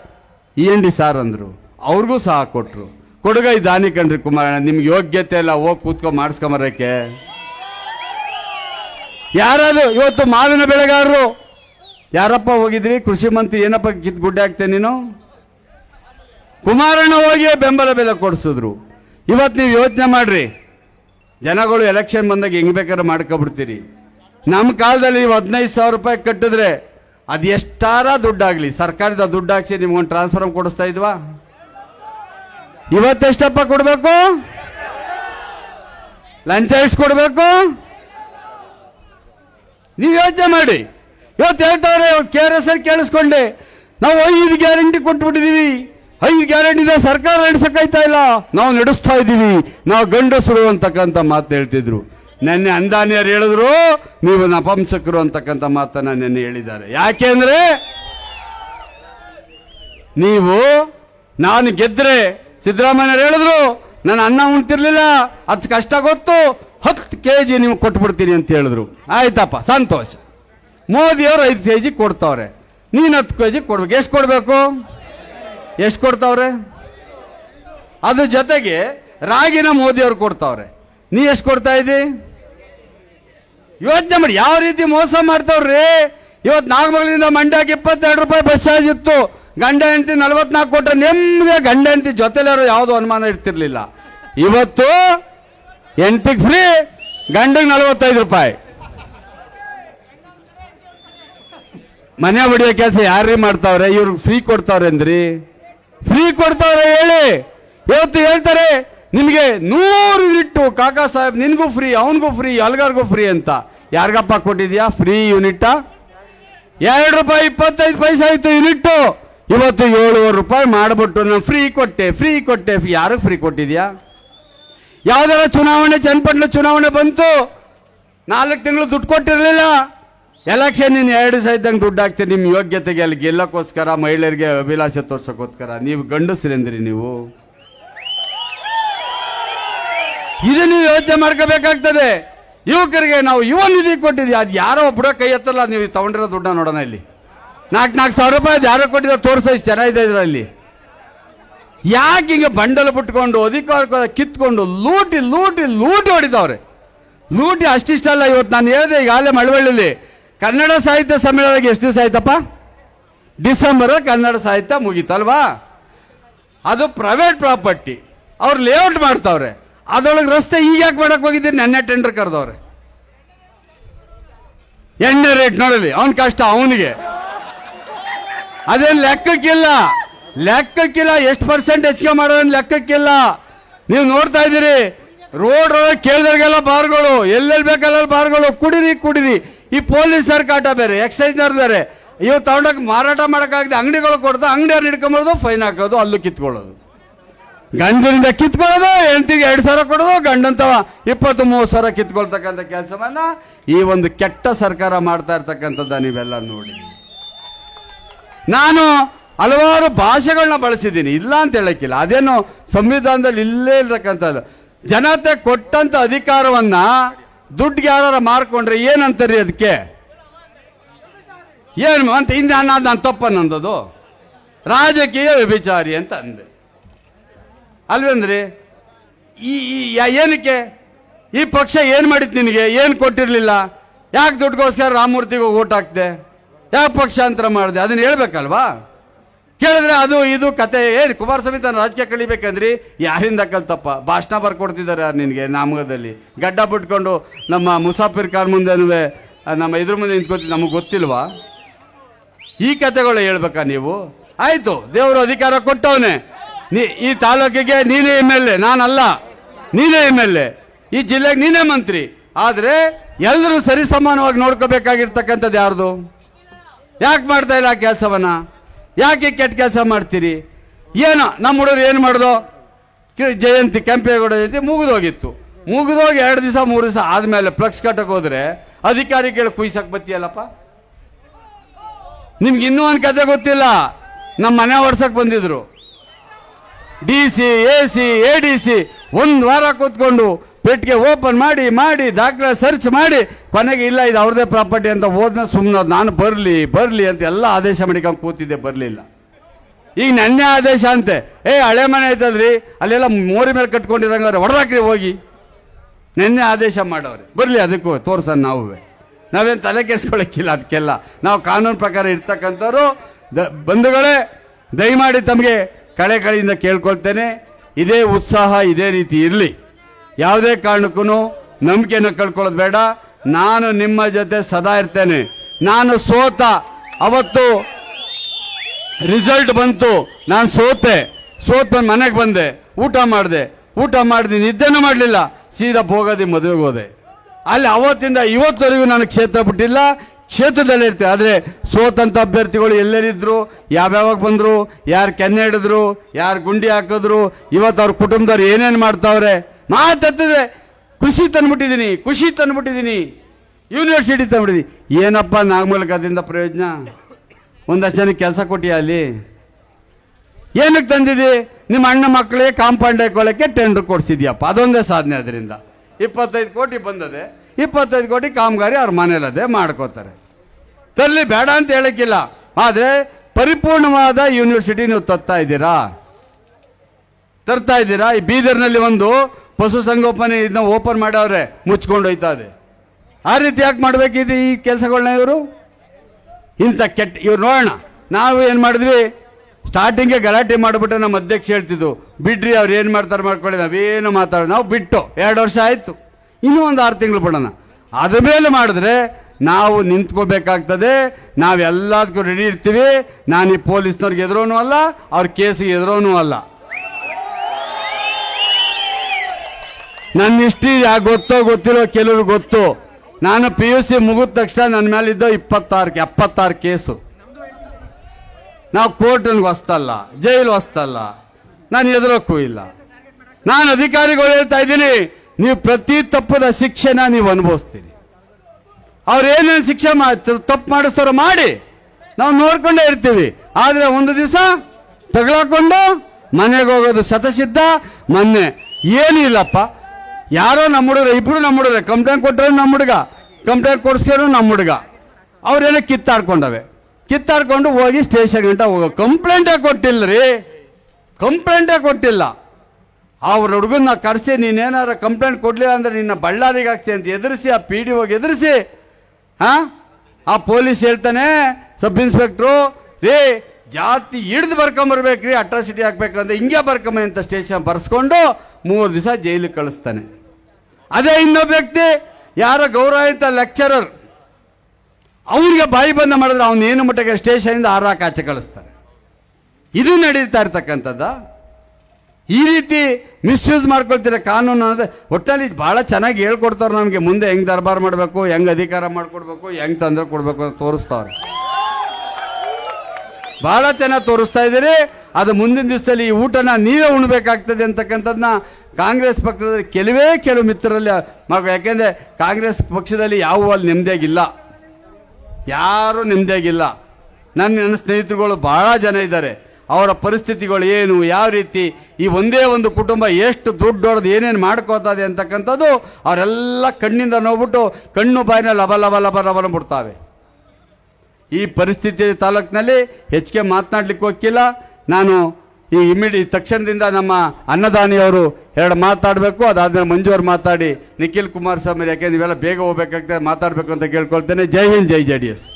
ಎನ್ ಡಿ ಸಾರ್ ಅಂದ್ರು. ಅವ್ರಿಗೂ ಸಹ ಕೊಟ್ರು. ಕೊಡುಗೈ ದಾನಿ ಕುಮಾರಣ್ಣ, ನಿಮ್ಗೆ ಯೋಗ್ಯತೆ ಇಲ್ಲ, ಹೋಗಿ ಕೂತ್ಕೊಂಡು ಮಾಡಿಸ್ಕೊಂಬರಕ್ಕೆ ಯಾರಾದ್ರು, ಇವತ್ತು ಮಾವಿನ ಬೆಳೆಗಾರರು. ಯಾರಪ್ಪ ಹೋಗಿದ್ರಿ? ಕೃಷಿ ಮಂತ್ರಿ ಏನಪ್ಪ ಕಿತ್ ಗುಡ್ಡೆ ಹಾಕ್ತೇನೆ ನೀನು? ಕುಮಾರಣ್ಣ ಹೋಗಿ ಬೆಂಬಲ ಬೆಲೆ ಕೊಡಿಸಿದ್ರು. ಇವತ್ತು ನೀವು ಯೋಚನೆ ಮಾಡ್ರಿ. ಜನಗಳು ಎಲೆಕ್ಷನ್ ಬಂದಾಗ ಹೆಂಗ್ ಬೇಕಾದ್ರೆ ಮಾಡ್ಕೊಬಿಡ್ತೀರಿ. ನಮ್ಮ ಕಾಲದಲ್ಲಿ ನೀವು ಹದಿನೈದು ಸಾವಿರ ರೂಪಾಯಿ ಕಟ್ಟಿದ್ರೆ ಅದು ಎಷ್ಟಾರ ದುಡ್ಡಾಗಲಿ ಸರ್ಕಾರದ ದುಡ್ಡು ಹಾಕ್ಸಿ ನಿಮ್ಗೊಂದು ಟ್ರಾನ್ಸ್ಫರ್ ಕೊಡಿಸ್ತಾ ಇದ್ವಾ? ಇವತ್ತೆಷ್ಟಪ್ಪ ಕೊಡಬೇಕು? ಲಂಚ ಎಷ್ಟು ಕೊಡಬೇಕು? ನೀವು ಯೋಚನೆ ಮಾಡಿ ಇವತ್ತು ಹೇಳ್ತಾರೆ ಕೆ ಆರ್ ಎಸ್ ಕೇಳಿಸ್ಕೊಂಡೆ. ನಾವು ಐದು ಗ್ಯಾರಂಟಿ ಕೊಟ್ಬಿಟ್ಟಿದೀವಿ. ಐದು ಇದೆ, ಸರ್ಕಾರ ನಡೆಸಕ್ಕಾಯ್ತಾ ಇಲ್ಲ? ನಾವು ನಡೆಸ್ತಾ ಇದ್ದೀವಿ. ನಾವು ಗಂಡಸರು ಅಂತಕ್ಕಂಥ ಮಾತು ಹೇಳ್ತಿದ್ರು. ನೆನ್ನೆ ಅಂದಾನಿಯರು ಹೇಳಿದ್ರು, ನೀವು ನಪಂಸಕರು ಅಂತಕ್ಕಂಥ ಮಾತನ್ನ ನೆನ್ನೆ ಹೇಳಿದ್ದಾರೆ. ಯಾಕೆಂದ್ರೆ ನೀವು, ನಾನು ಗೆದ್ರೆ ಸಿದ್ದರಾಮಯ್ಯ ಹೇಳಿದ್ರು ನಾನು ಅನ್ನ ಉಣ್ತಿರ್ಲಿಲ್ಲ ಅದು ಕಷ್ಟ ಗೊತ್ತು, ಹತ್ತು ಕೆ ಜಿ ನೀವು ಕೊಟ್ಬಿಡ್ತೀನಿ ಅಂತ ಹೇಳಿದ್ರು. ಆಯ್ತಪ್ಪ, ಸಂತೋಷ. ಮೋದಿಯವರು ಐದು ಕೆ ಜಿ ಕೊಡ್ತಾವ್ರೆ. ನೀನು ಹತ್ತು ಕೆ ಜಿ ಕೊಡ್ಬೇಕು, ಎಷ್ಟು ಕೊಡಬೇಕು? ಎಷ್ಟು ಕೊಡ್ತಾವ್ರೆ? ಅದ್ರ ಜೊತೆಗೆ ರಾಗಿನ ಮೋದಿಯವ್ರು ಕೊಡ್ತಾವ್ರೆ. ನೀ ಎಷ್ಟು ಕೊಡ್ತಾ ಇದ್ದಿ? ಯೋಚನೆ ಮಾಡಿ, ಯಾವ ರೀತಿ ಮೋಸ ಮಾಡ್ತಾವ್ರಿ? ಇವತ್ತು ನಾಗಮಂಗಲದಿಂದ ಮಂಡ್ಯಕ್ಕೆ ಇಪ್ಪತ್ತೆರಡು ರೂಪಾಯಿ ಬಸ್ ಚಾರ್ಜ್ ಇತ್ತು. ಗಂಡ ಹೆಂಡತಿ ನಲ್ವತ್ನಾಲ್ಕು ಕೊಟ್ಟರೆ ನೆಮ್ಮದಿಯ ಗಂಡ ಹೆಂಡತಿ ಜೊತೆಲಾರು ಯಾವುದು ಅನುಮಾನ ಇರ್ತಿರ್ಲಿಲ್ಲ ಇವತ್ತು ಎಂಟಿಗೆ ಫ್ರೀ ಗಂಡಗೆ ನಲವತ್ತೈದು ರೂಪಾಯಿ. ಮನೆ ಹೊಡಿಯೋ ಕೆಲಸ ಯಾರೇ ಮಾಡ್ತಾವ್ರೆ? ಇವ್ರಿಗೆ ಫ್ರೀ ಕೊಡ್ತಾವ್ರೆ ಅಂದ್ರಿ? ಫ್ರೀ ಕೊಡ್ತಾರೆ ಹೇಳಿ. ಇವತ್ತು ಹೇಳ್ತಾರೆ? ನಿಮಗೆ ನೂರು ಯೂನಿಟ್ ಕಾಕಾ ಸಾಹೇಬ್ ನಿನಗೂ ಫ್ರೀ, ಅವನಿಗೂ ಫ್ರೀ ಅಲ್ಗಾರ್ಗೂ ಫ್ರೀ ಅಂತ. ಯಾರಿಗಪ್ಪ ಕೊಟ್ಟಿದ್ಯಾ? ಫ್ರೀ ಯೂನಿಟ್ ಎರಡು ರೂಪಾಯಿ ಇಪ್ಪತ್ತೈದು ಪೈಸೆ ಆಯ್ತು ಯೂನಿಟ್ ಇವತ್ತು ಏಳುವರೆ ರೂಪಾಯಿ ಮಾಡಿಬಿಟ್ಟು ನಾನು ಫ್ರೀ ಕೊಟ್ಟೆ ಫ್ರೀ ಕೊಟ್ಟೆ. ಯಾರಿಗೆ ಫ್ರೀ ಕೊಟ್ಟಿದ್ಯಾ? ಯಾವ್ದಾರ ಚುನಾವಣೆ, ಚನ್ನಪಟ್ಟಣ ಚುನಾವಣೆ ಬಂತು. ನಾಲ್ಕು ತಿಂಗಳು ದುಡ್ಡು ಕೊಟ್ಟಿರಲಿಲ್ಲ. ಎಲೆಕ್ಷನ್ ನೀನು ಎರಡು ಇದ್ದಂಗೆ ದುಡ್ಡು ಹಾಕ್ತೀರಿ ನಿಮ್ಮ ಯೋಗ್ಯತೆಗೆ ಅಲ್ಲಿ ಗೆಲ್ಲಕ್ಕೋಸ್ಕರ ಮಹಿಳೆಯರಿಗೆ ಅಭಿಲಾಷೆ ತೋರ್ಸೋಕ್ಕೋಸ್ಕರ. ನೀವು ಗಂಡಸ್ರೇಂದ್ರಿ ನೀವು? ಇದು ನೀವು ಯೋಚನೆ ಮಾಡ್ಕೋಬೇಕಾಗ್ತದೆ. ಯುವಕರಿಗೆ ನಾವು ಯುವ ನಿಧಿ ಕೊಟ್ಟಿದ್ವಿ ಅದು ಯಾರೋ ಒಬ್ಬರ ಕೈ ಎತ್ತಲ್ಲ, ನೀವು ತಗೊಂಡಿರೋ ದುಡ್ಡ ನೋಡೋಣ ಇಲ್ಲಿ. ನಾಲ್ಕು ನಾಲ್ಕು ಸಾವಿರ ರೂಪಾಯಿ ಅದು ಯಾರೋ ಕೊಟ್ಟಿದ್ರೆ ತೋರಿಸೋ ಇಷ್ಟು ಚೆನ್ನಾಗಿದೆ ಇದರಲ್ಲಿ. ಯಾಕೆ ಹಿಂಗೆ ಬಂಡಲ್ ಬಿಟ್ಕೊಂಡು ಅಧಿಕಾರ ಕಿತ್ಕೊಂಡು ಲೂಟಿ ಲೂಟಿ ಲೂಟಿ ಹೊಡಿತಾವ್ರೆ. ಲೂಟಿ ಅಷ್ಟಿಷ್ಟಲ್ಲ ಇವತ್ತು ನಾನು ಹೇಳಿದೆ ಈಗಾಗಲೇ ಮಳವಳ್ಳಿಲಿ. ಕನ್ನಡ ಸಾಹಿತ್ಯ ಸಮ್ಮೇಳನಕ್ಕೆ ಎಷ್ಟು ದಿವಸ ಆಯ್ತಪ್ಪ? ಡಿಸೆಂಬರ್ ಕನ್ನಡ ಸಾಹಿತ್ಯ ಮುಗೀತಲ್ವಾ? ಅದು ಪ್ರೈವೇಟ್ ಪ್ರಾಪರ್ಟಿ ಅವ್ರು ಲೇಔಟ್ ಮಾಡ್ತಾವ್ರೆ. ಅದೊಳಗೆ ರಸ್ತೆ ಈಗ ಯಾಕೆ ಮಾಡಕ್ ಹೋಗಿದ್ದೀರಿ? ನೆನ್ನೆ ಟೆಂಡರ್ ಕರೆದವ್ರೆ. ಎಣ್ಣೆ ರೇಟ್ ನೋಡಲಿ ಅವನ ಕಷ್ಟ, ಅವನಿಗೆ. ಅದೇನು ಲೆಕ್ಕಕ್ಕಿಲ್ಲ. ಲೆಕ್ಕಕ್ಕಿಲ್ಲ. ಎಷ್ಟು ಪರ್ಸೆಂಟ್ ಹೆಚ್ಚಿಗೆ ಮಾಡೋದನ್ನ ಲೆಕ್ಕಕ್ಕಿಲ್ಲ. ನೀವು ನೋಡ್ತಾ ಇದ್ದೀರಿ. ರೋಡ್ ರೋಡ್ ಬಾರ್ಗಳು. ಎಲ್ಲೆಲ್ಲಿ ಬೇಕಲ್ಲ ಬಾರ್ಗಳು. ಕುಡಿರಿ ಕುಡಿರಿ. ಈ ಪೊಲೀಸರ ಕಾಟ ಬೇರೆ ಎಕ್ಸೈಸ್ನವ್ರು ಬೇರೆ. ಇವು ತಗೊಂಡೋಗಿ ಮಾರಾಟ ಮಾಡೋಕ್ಕಾಗದೆ ಅಂಗಡಿಗಳು ಕೊಡ್ತಾ ಅಂಗಡಿಯವ್ರು ಹಿಡ್ಕೊಂಬರೋದು, ಫೈನ್ ಹಾಕೋದು, ಅಲ್ಲೂ ಕಿತ್ಕೊಳ್ಳೋದು. ಗಂಡನಿಂದ ಕಿತ್ಕೊಳ್ಳೋದು, ಹೆಂಡತಿಗೆ ಎರಡು ಸಾವಿರ ಕೊಡೋದು ಗಂಡಂತವ ಇಪ್ಪತ್ತು ಮೂವತ್ತು ಸಾವಿರ ಕಿತ್ಕೊಳ್ತಕ್ಕಂಥ ಕೆಲಸವನ್ನ ಈ ಒಂದು ಕೆಟ್ಟ ಸರ್ಕಾರ ಮಾಡ್ತಾ ಇರ್ತಕ್ಕಂಥದ್ದು ನೀವೆಲ್ಲ ನೋಡಿ. ನಾನು ಹಲವಾರು ಭಾಷೆಗಳನ್ನ ಬಳಸಿದ್ದೀನಿ, ಇಲ್ಲ ಅಂತ ಹೇಳಕ್ಕಿಲ್ಲ. ಅದೇನು ಸಂವಿಧಾನದಲ್ಲಿ ಇಲ್ಲೇ ಇರ್ತಕ್ಕಂಥದ್ದು. ಜನತೆ ಕೊಟ್ಟಂತ ಅಧಿಕಾರವನ್ನ ದುಡ್ಡಿಗೆ ಯಾರು ಮಾರ್ಕೊಂಡ್ರೆ ಏನಂತಾರೆ ಅದಕ್ಕೆ ಏನು ಅಂತ ಹಿಂದೆ ನಾನು ನಾನು ತಪ್ಪನ್ನಂದದು ರಾಜಕೀಯ ವ್ಯಭಿಚಾರಿ ಅಂತ ಅಂದೆ. ಅಲ್ವೇಂದ್ರಿ? ಈ ಏನಕ್ಕೆ? ಈ ಪಕ್ಷ ಏನು ಮಾಡಿತ್ತು ನಿನಗೆ? ಏನು ಕೊಟ್ಟಿರಲಿಲ್ಲ? ಯಾಕೆ ದುಡ್ಡುಗೋಸ್ಕರ ರಾಮಮೂರ್ತಿಗೆ ಓಟ್ ಹಾಕ್ದೆ? ಯಾಕೆ ಪಕ್ಷಾಂತರ ಮಾಡಿದೆ? ಅದನ್ನ ಹೇಳ್ಬೇಕಲ್ವಾ? ಕೇಳಿದ್ರೆ ಅದು ಇದು ಕತೆ. ಏನು ಕುಮಾರಸ್ವಾಮಿ ತನ್ನ ರಾಜಕೀಯ ಕಳಿಬೇಕಂದ್ರಿ ಯಾರಿಂದ ಕಲ್ತಪ್ಪ? ಭಾಷಣ ಬರ್ಕೊಡ್ತಿದ್ದಾರೆ ಯಾರು ನಿನಗೆ? ನಾಮಗದಲ್ಲಿ. ಗಡ್ಡ ಬಿಟ್ಕೊಂಡು ನಮ್ಮ ಮುಸಾಫಿರ್ ಖಾನ್ ಮುಂದೆನೂ ನಮ್ಮ ಇದ್ರ ಮುಂದೆ ನಿಂತ್ಕೊತಿ ನಮಗೆ ಗೊತ್ತಿಲ್ವಾ? ಈ ಕತೆಗಳು ಹೇಳ್ಬೇಕಾ ನೀವು? ಆಯಿತು, ದೇವರು ಅಧಿಕಾರ ಕೊಟ್ಟವನೆ. ನೀ, ಈ ತಾಲೂಕಿಗೆ ನೀನೇ ಎಂ ಎಲ್ ಎ, ನಾನಲ್ಲ. ನೀನೇ ಎಂ ಎಲ್ ಎ. ಈ ಜಿಲ್ಲೆಗೆ ನೀನೇ ಮಂತ್ರಿ. ಆದರೆ ಎಲ್ಲರೂ ಸರಿಸಮಾನವಾಗಿ ನೋಡ್ಕೋಬೇಕಾಗಿರ್ತಕ್ಕಂಥದ್ದು ಯಾರ್ದು? ಯಾಕೆ ಮಾಡ್ತಾ ಇಲ್ಲ ಆ ಕೆಲಸವನ್ನ? ಯಾಕೆ ಕೆಟ್ಟ ಕೆಲಸ ಮಾಡ್ತೀರಿ? ಏನೋ, ನಮ್ಮ ಹುಡುಗರು ಏನು ಮಾಡ್ದು? ಜಯಂತಿ, ಕೆಂಪೇಗೌಡ ಜಯಂತಿ ಮುಗಿದೋಗಿತ್ತು. ಮುಗಿದೋಗಿ ಎರಡು ದಿವಸ, ಮೂರು ದಿವಸ ಆದಮೇಲೆ ಫ್ಲಕ್ಸ್ ಕಟ್ಟಕ್ಕೆ ಹೋದ್ರೆ ಅಧಿಕಾರಿ ಕೇಳಿ ಕುಯ್ಸಕ್ಕೆ ಬತ್ತೀಯಲ್ಲಪ್ಪ? ನಿಮ್ಗೆ ಇನ್ನೂ ಒಂದು ಕತೆ ಗೊತ್ತಿಲ್ಲ. ನಮ್ಮ ಮನೆ ಹೊಡ್ಸಕ್ ಬಂದಿದ್ರು. D C, A C, A D C, ಒಂದು ವಾರ ಕೂತ್ಕೊಂಡು ಪೆಟ್ಟಿಗೆ ಓಪನ್ ಮಾಡಿ ಮಾಡಿ, ದಾಖಲೆ ಸರ್ಚ್ ಮಾಡಿ, ಕೊನೆಗೆ ಇಲ್ಲ, ಇದು ಅವ್ರದೇ ಪ್ರಾಪರ್ಟಿ ಅಂತ ಹೋದ್ನ ಸುಮ್ಮನೆ ನಾನು ಬರಲಿ ಬರಲಿ ಅಂತ ಎಲ್ಲ ಆದೇಶ ಮಾಡಿಕೊಂಡು ಕೂತಿದ್ದೆ, ಬರಲಿಲ್ಲ. ಈಗ ನನ್ನೇ ಆದೇಶ ಅಂತೆ. ಏ, ಹಳೆ ಮನೆ ಐತಲ್ರಿ? ಅಲ್ಲೆಲ್ಲ ಮೋರಿ ಮೇಲೆ ಕಟ್ಕೊಂಡಿರಂಗಾರೆ ಹೊಡೆದಾಕ್ರಿ ಹೋಗಿ. ನಿನ್ನೆ ಆದೇಶ ಮಾಡೋರೆ ಬರಲಿ, ಅದಕ್ಕೂ ತೋರ್ಸೋಣ ನಾವು ನಾವೇನು ತಲೆ ಕೆಡಿಸ್ಕೊಳಕ್ಕಿಲ್ಲ ಅದಕ್ಕೆಲ್ಲ. ನಾವು ಕಾನೂನು ಪ್ರಕಾರ ಇರ್ತಕ್ಕಂಥವ್ರು, ದ- ಬಂಧುಗಳೇ, ದಯಮಾಡಿ ತಮಗೆ ಕಳೆ ಕಳೆಯಿಂದ ಕೇಳ್ಕೊಳ್ತೇನೆ. ಇದೇ ಉತ್ಸಾಹ, ಇದೇ ರೀತಿ ಇರಲಿ. ಯಾವುದೇ ಕಾರಣಕ್ಕೂ ನಂಬಿಕೆಯನ್ನು ಕಳ್ಕೊಳ್ಳೋದು ಬೇಡ. ನಾನು ನಿಮ್ಮ ಜೊತೆ ಸದಾ ಇರ್ತೇನೆ. ನಾನು ಸೋತ, ಅವತ್ತು ರಿಸಲ್ಟ್ ಬಂತು. ನಾನು ಸೋತೆ. ಸೋತ್ ಮನೆಗೆ ಬಂದೆ. ಊಟ ಮಾಡಿದೆ. ಊಟ ಮಾಡಿದೆ ನಿದ್ದೆನೂ ಮಾಡಲಿಲ್ಲ. ಸೀದಾ ಹೋಗೋದಿ ಮದುವೆಗೆ ಹೋದೆ. ಅಲ್ಲಿ ಅವತ್ತಿಂದ ಇವತ್ತವರೆಗೂ ನಾನು ಕ್ಷೇತ್ರ ಬಿಟ್ಟಿಲ್ಲ. ಕ್ಷೇತ್ರದಲ್ಲೇ ಇರ್ತೀವಿ ಆದರೆ ಸೋತಂಥ ಅಭ್ಯರ್ಥಿಗಳು ಎಲ್ಲೆಲ್ಲಿದ್ರು? ಯಾವ್ಯಾವಾಗ ಬಂದರು? ಯಾರು ಕೆನ್ನೆ ಹಿಡಿದ್ರು? ಯಾರು ಗುಂಡಿ ಹಾಕಿದ್ರು? ಇವತ್ತು ಅವ್ರ ಕುಟುಂಬದವ್ರು ಏನೇನು ಮಾಡ್ತಾವ್ರೆ? ಮಾತತ್ತಿದೆ. ಖುಷಿ ತಂದ್ಬಿಟ್ಟಿದ್ದೀನಿ ಖುಷಿ ತಂದ್ಬಿಟ್ಟಿದ್ದೀನಿ. ಯೂನಿವರ್ಸಿಟಿ ತಂದ್ಬಿಟ್ಟಿದ್ದೀನಿ. ಏನಪ್ಪ ನಾಗಮೂಲಕದಿಂದ ಪ್ರಯೋಜನ? ಒಂದಷ್ಟು ಜನಕ್ಕೆ ಕೆಲಸ ಕೊಟ್ಟಿ ಅಲ್ಲಿ? ಏನಕ್ಕೆ ತಂದಿದ್ದಿ? ನಿಮ್ಮ ಅಣ್ಣ ಮಕ್ಕಳಿಗೆ ಕಾಂಪೌಂಡ್ ಹಾಕೊಳ್ಳೋಕ್ಕೆ ಟೆಂಡರ್ ಕೊಡಿಸಿದ್ಯಪ್ಪ. ಅದೊಂದೇ ಸಾಧನೆ ಅದರಿಂದ. ಇಪ್ಪತ್ತೈದು ಕೋಟಿ ಬಂದದೆ. ಇಪ್ಪತ್ತೈದು ಕೋಟಿ ಕಾಮಗಾರಿ ಅವ್ರ ಮನೇಲದೆ ಮಾಡ್ಕೋತಾರೆ. ತರಲಿ ಬೇಡ ಅಂತ ಹೇಳಕ್ಕಿಲ್ಲ. ಆದರೆ ಪರಿಪೂರ್ಣವಾದ ಯೂನಿವರ್ಸಿಟಿ ನೀವು ತರ್ತಾ ಇದ್ದೀರಾ? ತರ್ತಾ ಇದ್ದೀರಾ? ಈ ಬೀದರ್ನಲ್ಲಿ ಒಂದು ಪಶುಸಂಗೋಪನೆ ಇದನ್ನ ಓಪನ್ ಮಾಡವ್ರೆ, ಮುಚ್ಕೊಂಡು ಹೋಯ್ತಾ ಇದೆ. ಆ ರೀತಿ ಯಾಕೆ ಮಾಡಬೇಕಿದೆ ಈ ಕೆಲಸಗಳನ್ನ ಇವರು? ಇಂಥ ಕೆಟ್ಟ, ಇವ್ರು ನೋಡೋಣ. ನಾವು ಏನು ಮಾಡಿದ್ವಿ? ಸ್ಟಾರ್ಟಿಂಗೇ ಗಲಾಟೆ ಮಾಡಿಬಿಟ್ಟು ನಮ್ಮ ಅಧ್ಯಕ್ಷ ಹೇಳ್ತಿದ್ದು, ಬಿಡ್ರಿ ಅವ್ರು ಏನು ಮಾಡ್ತಾರೆ ಮಾಡ್ಕೊಳ್ಳಿ, ನಾವೇನು ಮಾತಾಡೋದು? ನಾವು ಬಿಟ್ಟು, ಎರಡು ವರ್ಷ ಆಯಿತು. ಇನ್ನೂ ಒಂದು ಆರು ತಿಂಗಳು ಬಿಡೋಣ. ಅದ ಮೇಲೆ ಮಾಡಿದ್ರೆ ನಾವು ನಿಂತ್ಕೋಬೇಕಾಗ್ತದೆ. ನಾವೆಲ್ಲದಕ್ಕೂ ರೆಡಿ ಇರ್ತೀವಿ. ನಾನು ಈ ಪೊಲೀಸ್ನವ್ರಿಗೆ ಎದುರೋನು ಅಲ್ಲ, ಅವ್ರ ಕೇಸಿಗೆ ಎದುರೋನು ಅಲ್ಲ. ನನ್ನ ಇಷ್ಟಿ ಯಾಕೆ ಗೊತ್ತೋ ಗೊತ್ತಿರೋ ಕೆಲವರು ಗೊತ್ತು. ನಾನು ಪಿ ಯು ಸಿ ಮುಗಿದ ತಕ್ಷಣ ನನ್ನ ಮೇಲೆ ಇದ್ದ ಇಪ್ಪತ್ತಾರು ಎಪ್ಪತ್ತಾರು ಕೇಸು. ನಾವು ಕೋರ್ಟನ್ಗೆ ಹೊಸ್ತಲ್ಲ, ಜೈಲು ಹೊಸ್ತಲ್ಲ, ನಾನು ಎದುರಕ್ಕೂ ಇಲ್ಲ. ನಾನು ಅಧಿಕಾರಿಗಳು ಹೇಳ್ತಾ ಇದ್ದೀನಿ, ನೀವು ಪ್ರತಿ ತಪ್ಪದ ಶಿಕ್ಷೆನ ನೀವು ಅನುಭವಿಸ್ತೀರಿ. ಅವ್ರು ಏನೇನು ಶಿಕ್ಷೆ ತಪ್ಪು ಮಾಡಿಸೋರು ಮಾಡಿ. ನಾವು ನೋಡ್ಕೊಂಡೇ ಇರ್ತೀವಿ. ಆದರೆ ಒಂದು ದಿವಸ ತಗೊಳಕೊಂಡು ಮನೆಗೆ ಹೋಗೋದು ಸತಸಿದ್ಧ ಮೊನ್ನೆ ಏನೂ ಇಲ್ಲಪ್ಪ ಯಾರೋ ನಮ್ಮ ಹುಡುಗ, ಇಬ್ರು ನಮ್ಮ ಹುಡುಗ ಕಂಪ್ಲೇಂಟ್ ಕೊಟ್ಟರು ನಮ್ಮ ಹುಡುಗ ಕಂಪ್ಲೇಂಟ್ ಕೊಡಿಸ್ಕೊಂಡು ನಮ್ಮ ಹುಡುಗ. ಅವ್ರೇನೋ ಕಿತ್ತಾಡ್ಕೊಂಡವೆ ಕಿತ್ತಾಡ್ಕೊಂಡು ಹೋಗಿ ಸ್ಟೇಷನ್ ಗಂಟ ಹೋಗೋ. ಕಂಪ್ಲೇಂಟೇ ಕೊಟ್ಟಿಲ್ಲ ರೀ ಕಂಪ್ಲೇಂಟೇ ಕೊಟ್ಟಿಲ್ಲ. ಅವ್ರ ಹುಡುಗನ್ನ ಕರೆಸಿ ನೀನೇನಾರ ಕಂಪ್ಲೇಂಟ್ ಕೊಡ್ಲಿಲ್ಲ ಅಂದ್ರೆ ನಿನ್ನ ಬಳ್ಳಾರಿಗೆ ಹಾಕ್ತಿ ಅಂತ ಎದುರಿಸಿ, ಆ ಪಿ ಡಿ ಹೋಗಿ ಎದುರಿಸಿ, ಹಾ? ಆ ಪೊಲೀಸ್ ಹೇಳ್ತಾನೆ ಸಬ್ ಇನ್ಸ್ಪೆಕ್ಟ್ರು ರೀ, ಜಾತಿ ಹಿಡ್ದು ಬರ್ಕೊಂಬರ್ಬೇಕ್ರಿ ಅಟ್ರಾಸಿಟಿ ಹಾಕ್ಬೇಕಂದ್ರೆ ಹಿಂಗೆ ಬರ್ಕೊಂಬ ಅಂತ ಸ್ಟೇಷನ್ ಬರ್ಸ್ಕೊಂಡು ಮೂರು ದಿವಸ ಜೈಲಿಗೆ ಕಳಿಸ್ತಾನೆ. ಅದೇ ಇನ್ನೊಬ್ಬ ವ್ಯಕ್ತಿ, ಯಾರ ಗೌರವಿತ ಲೆಕ್ಚರರ್ ಅವ್ರಿಗೆ ಬಾಯಿ ಬಂದ ಮಾಡಿದ್ರೆ ಅವನು ಏನು ಮಟ್ಟಿಗೆ ಸ್ಟೇಷನಿಂದ ಆರಾಕ ಆಚೆ ಕಳಿಸ್ತಾರೆ. ಇದು ನಡೀತಾ ಇರ್ತಕ್ಕಂಥದ್ದ. ಈ ರೀತಿ ಮಿಸ್ಯೂಸ್ ಮಾಡ್ಕೊಳ್ತೀರ ಕಾನೂನು ಅನ್ನೋದು ಒಟ್ಟಲ್ಲಿ ಭಾಳ ಚೆನ್ನಾಗಿ ಹೇಳ್ಕೊಡ್ತಾರೆ ನಮಗೆ. ಮುಂದೆ ಹೆಂಗ್ ದರ್ಬಾರ್ ಮಾಡಬೇಕು, ಹೆಂಗ್ ಅಧಿಕಾರ ಮಾಡ್ಕೊಡ್ಬೇಕು, ಹೆಂಗ್ ತೊಂದರೆ ಕೊಡಬೇಕು ಅಂತ ತೋರಿಸ್ತಾವ್ರೆ. ಭಾಳ ಚೆನ್ನಾಗಿ ತೋರಿಸ್ತಾ ಇದ್ದೀರಿ. ಅದು ಮುಂದಿನ ದಿವಸದಲ್ಲಿ ಈ ಊಟನ ನೀವೇ ಉಣ್ಬೇಕಾಗ್ತದೆ ಅಂತಕ್ಕಂಥದ್ದನ್ನ ಕಾಂಗ್ರೆಸ್ ಪಕ್ಷದಲ್ಲಿ ಕೆಲವೇ ಕೆಲವು ಮಿತ್ರರಲ್ಲಿ ಮಗು, ಯಾಕೆಂದರೆ ಕಾಂಗ್ರೆಸ್ ಪಕ್ಷದಲ್ಲಿ ಯಾವ ಅಲ್ಲಿ ನೆಮ್ಮದಿಯಾಗಿಲ್ಲ. ಯಾರು ನೆಮ್ಮದಿಯಾಗಿಲ್ಲ. ನನ್ನ ನನ್ನ ಸ್ನೇಹಿತರುಗಳು ಬಹಳ ಜನ ಇದ್ದಾರೆ. ಅವರ ಪರಿಸ್ಥಿತಿಗಳು ಏನು, ಯಾವ ರೀತಿ, ಈ ಒಂದೇ ಒಂದು ಕುಟುಂಬ ಎಷ್ಟು ದುಡ್ಡು ಹೊಡೆದು ಏನೇನು ಮಾಡ್ಕೋತದೆ ಅಂತಕ್ಕಂಥದ್ದು ಅವರೆಲ್ಲ ಕಣ್ಣಿಂದ ನೋಡ್ಬಿಟ್ಟು ಕಣ್ಣು ಬಾಯಿನ ಲಬ ಲಬ ಲಬ ಲಬ ಬಿಡ್ತಾವೆ. ಈ ಪರಿಸ್ಥಿತಿ ತಾಲೂಕಿನಲ್ಲಿ ಹೆಚ್ಚಿಗೆ ಮಾತನಾಡ್ಲಿಕ್ಕೆ ಹೋಗಿಲ್ಲ ನಾನು ಈ ಇಮಿಡಿ, ತಕ್ಷಣದಿಂದ ನಮ್ಮ ಅನ್ನದಾನಿಯವರು ಎರಡು ಮಾತಾಡಬೇಕು, ಅದಾದಮೇಲೆ ಮಂಜು ಅವರು ಮಾತಾಡಿ, ನಿಖಿಲ್ ಕುಮಾರಸ್ವಾಮಿ, ಯಾಕೆ ನೀವೆಲ್ಲ ಬೇಗ ಹೋಗ್ಬೇಕಾಗ್ತದೆ ಮಾತಾಡಬೇಕು ಅಂತ ಕೇಳ್ಕೊಳ್ತೇನೆ. ಜೈ ಹಿಂದ್, ಜೈ ಜೆ ಡಿ ಎಸ್.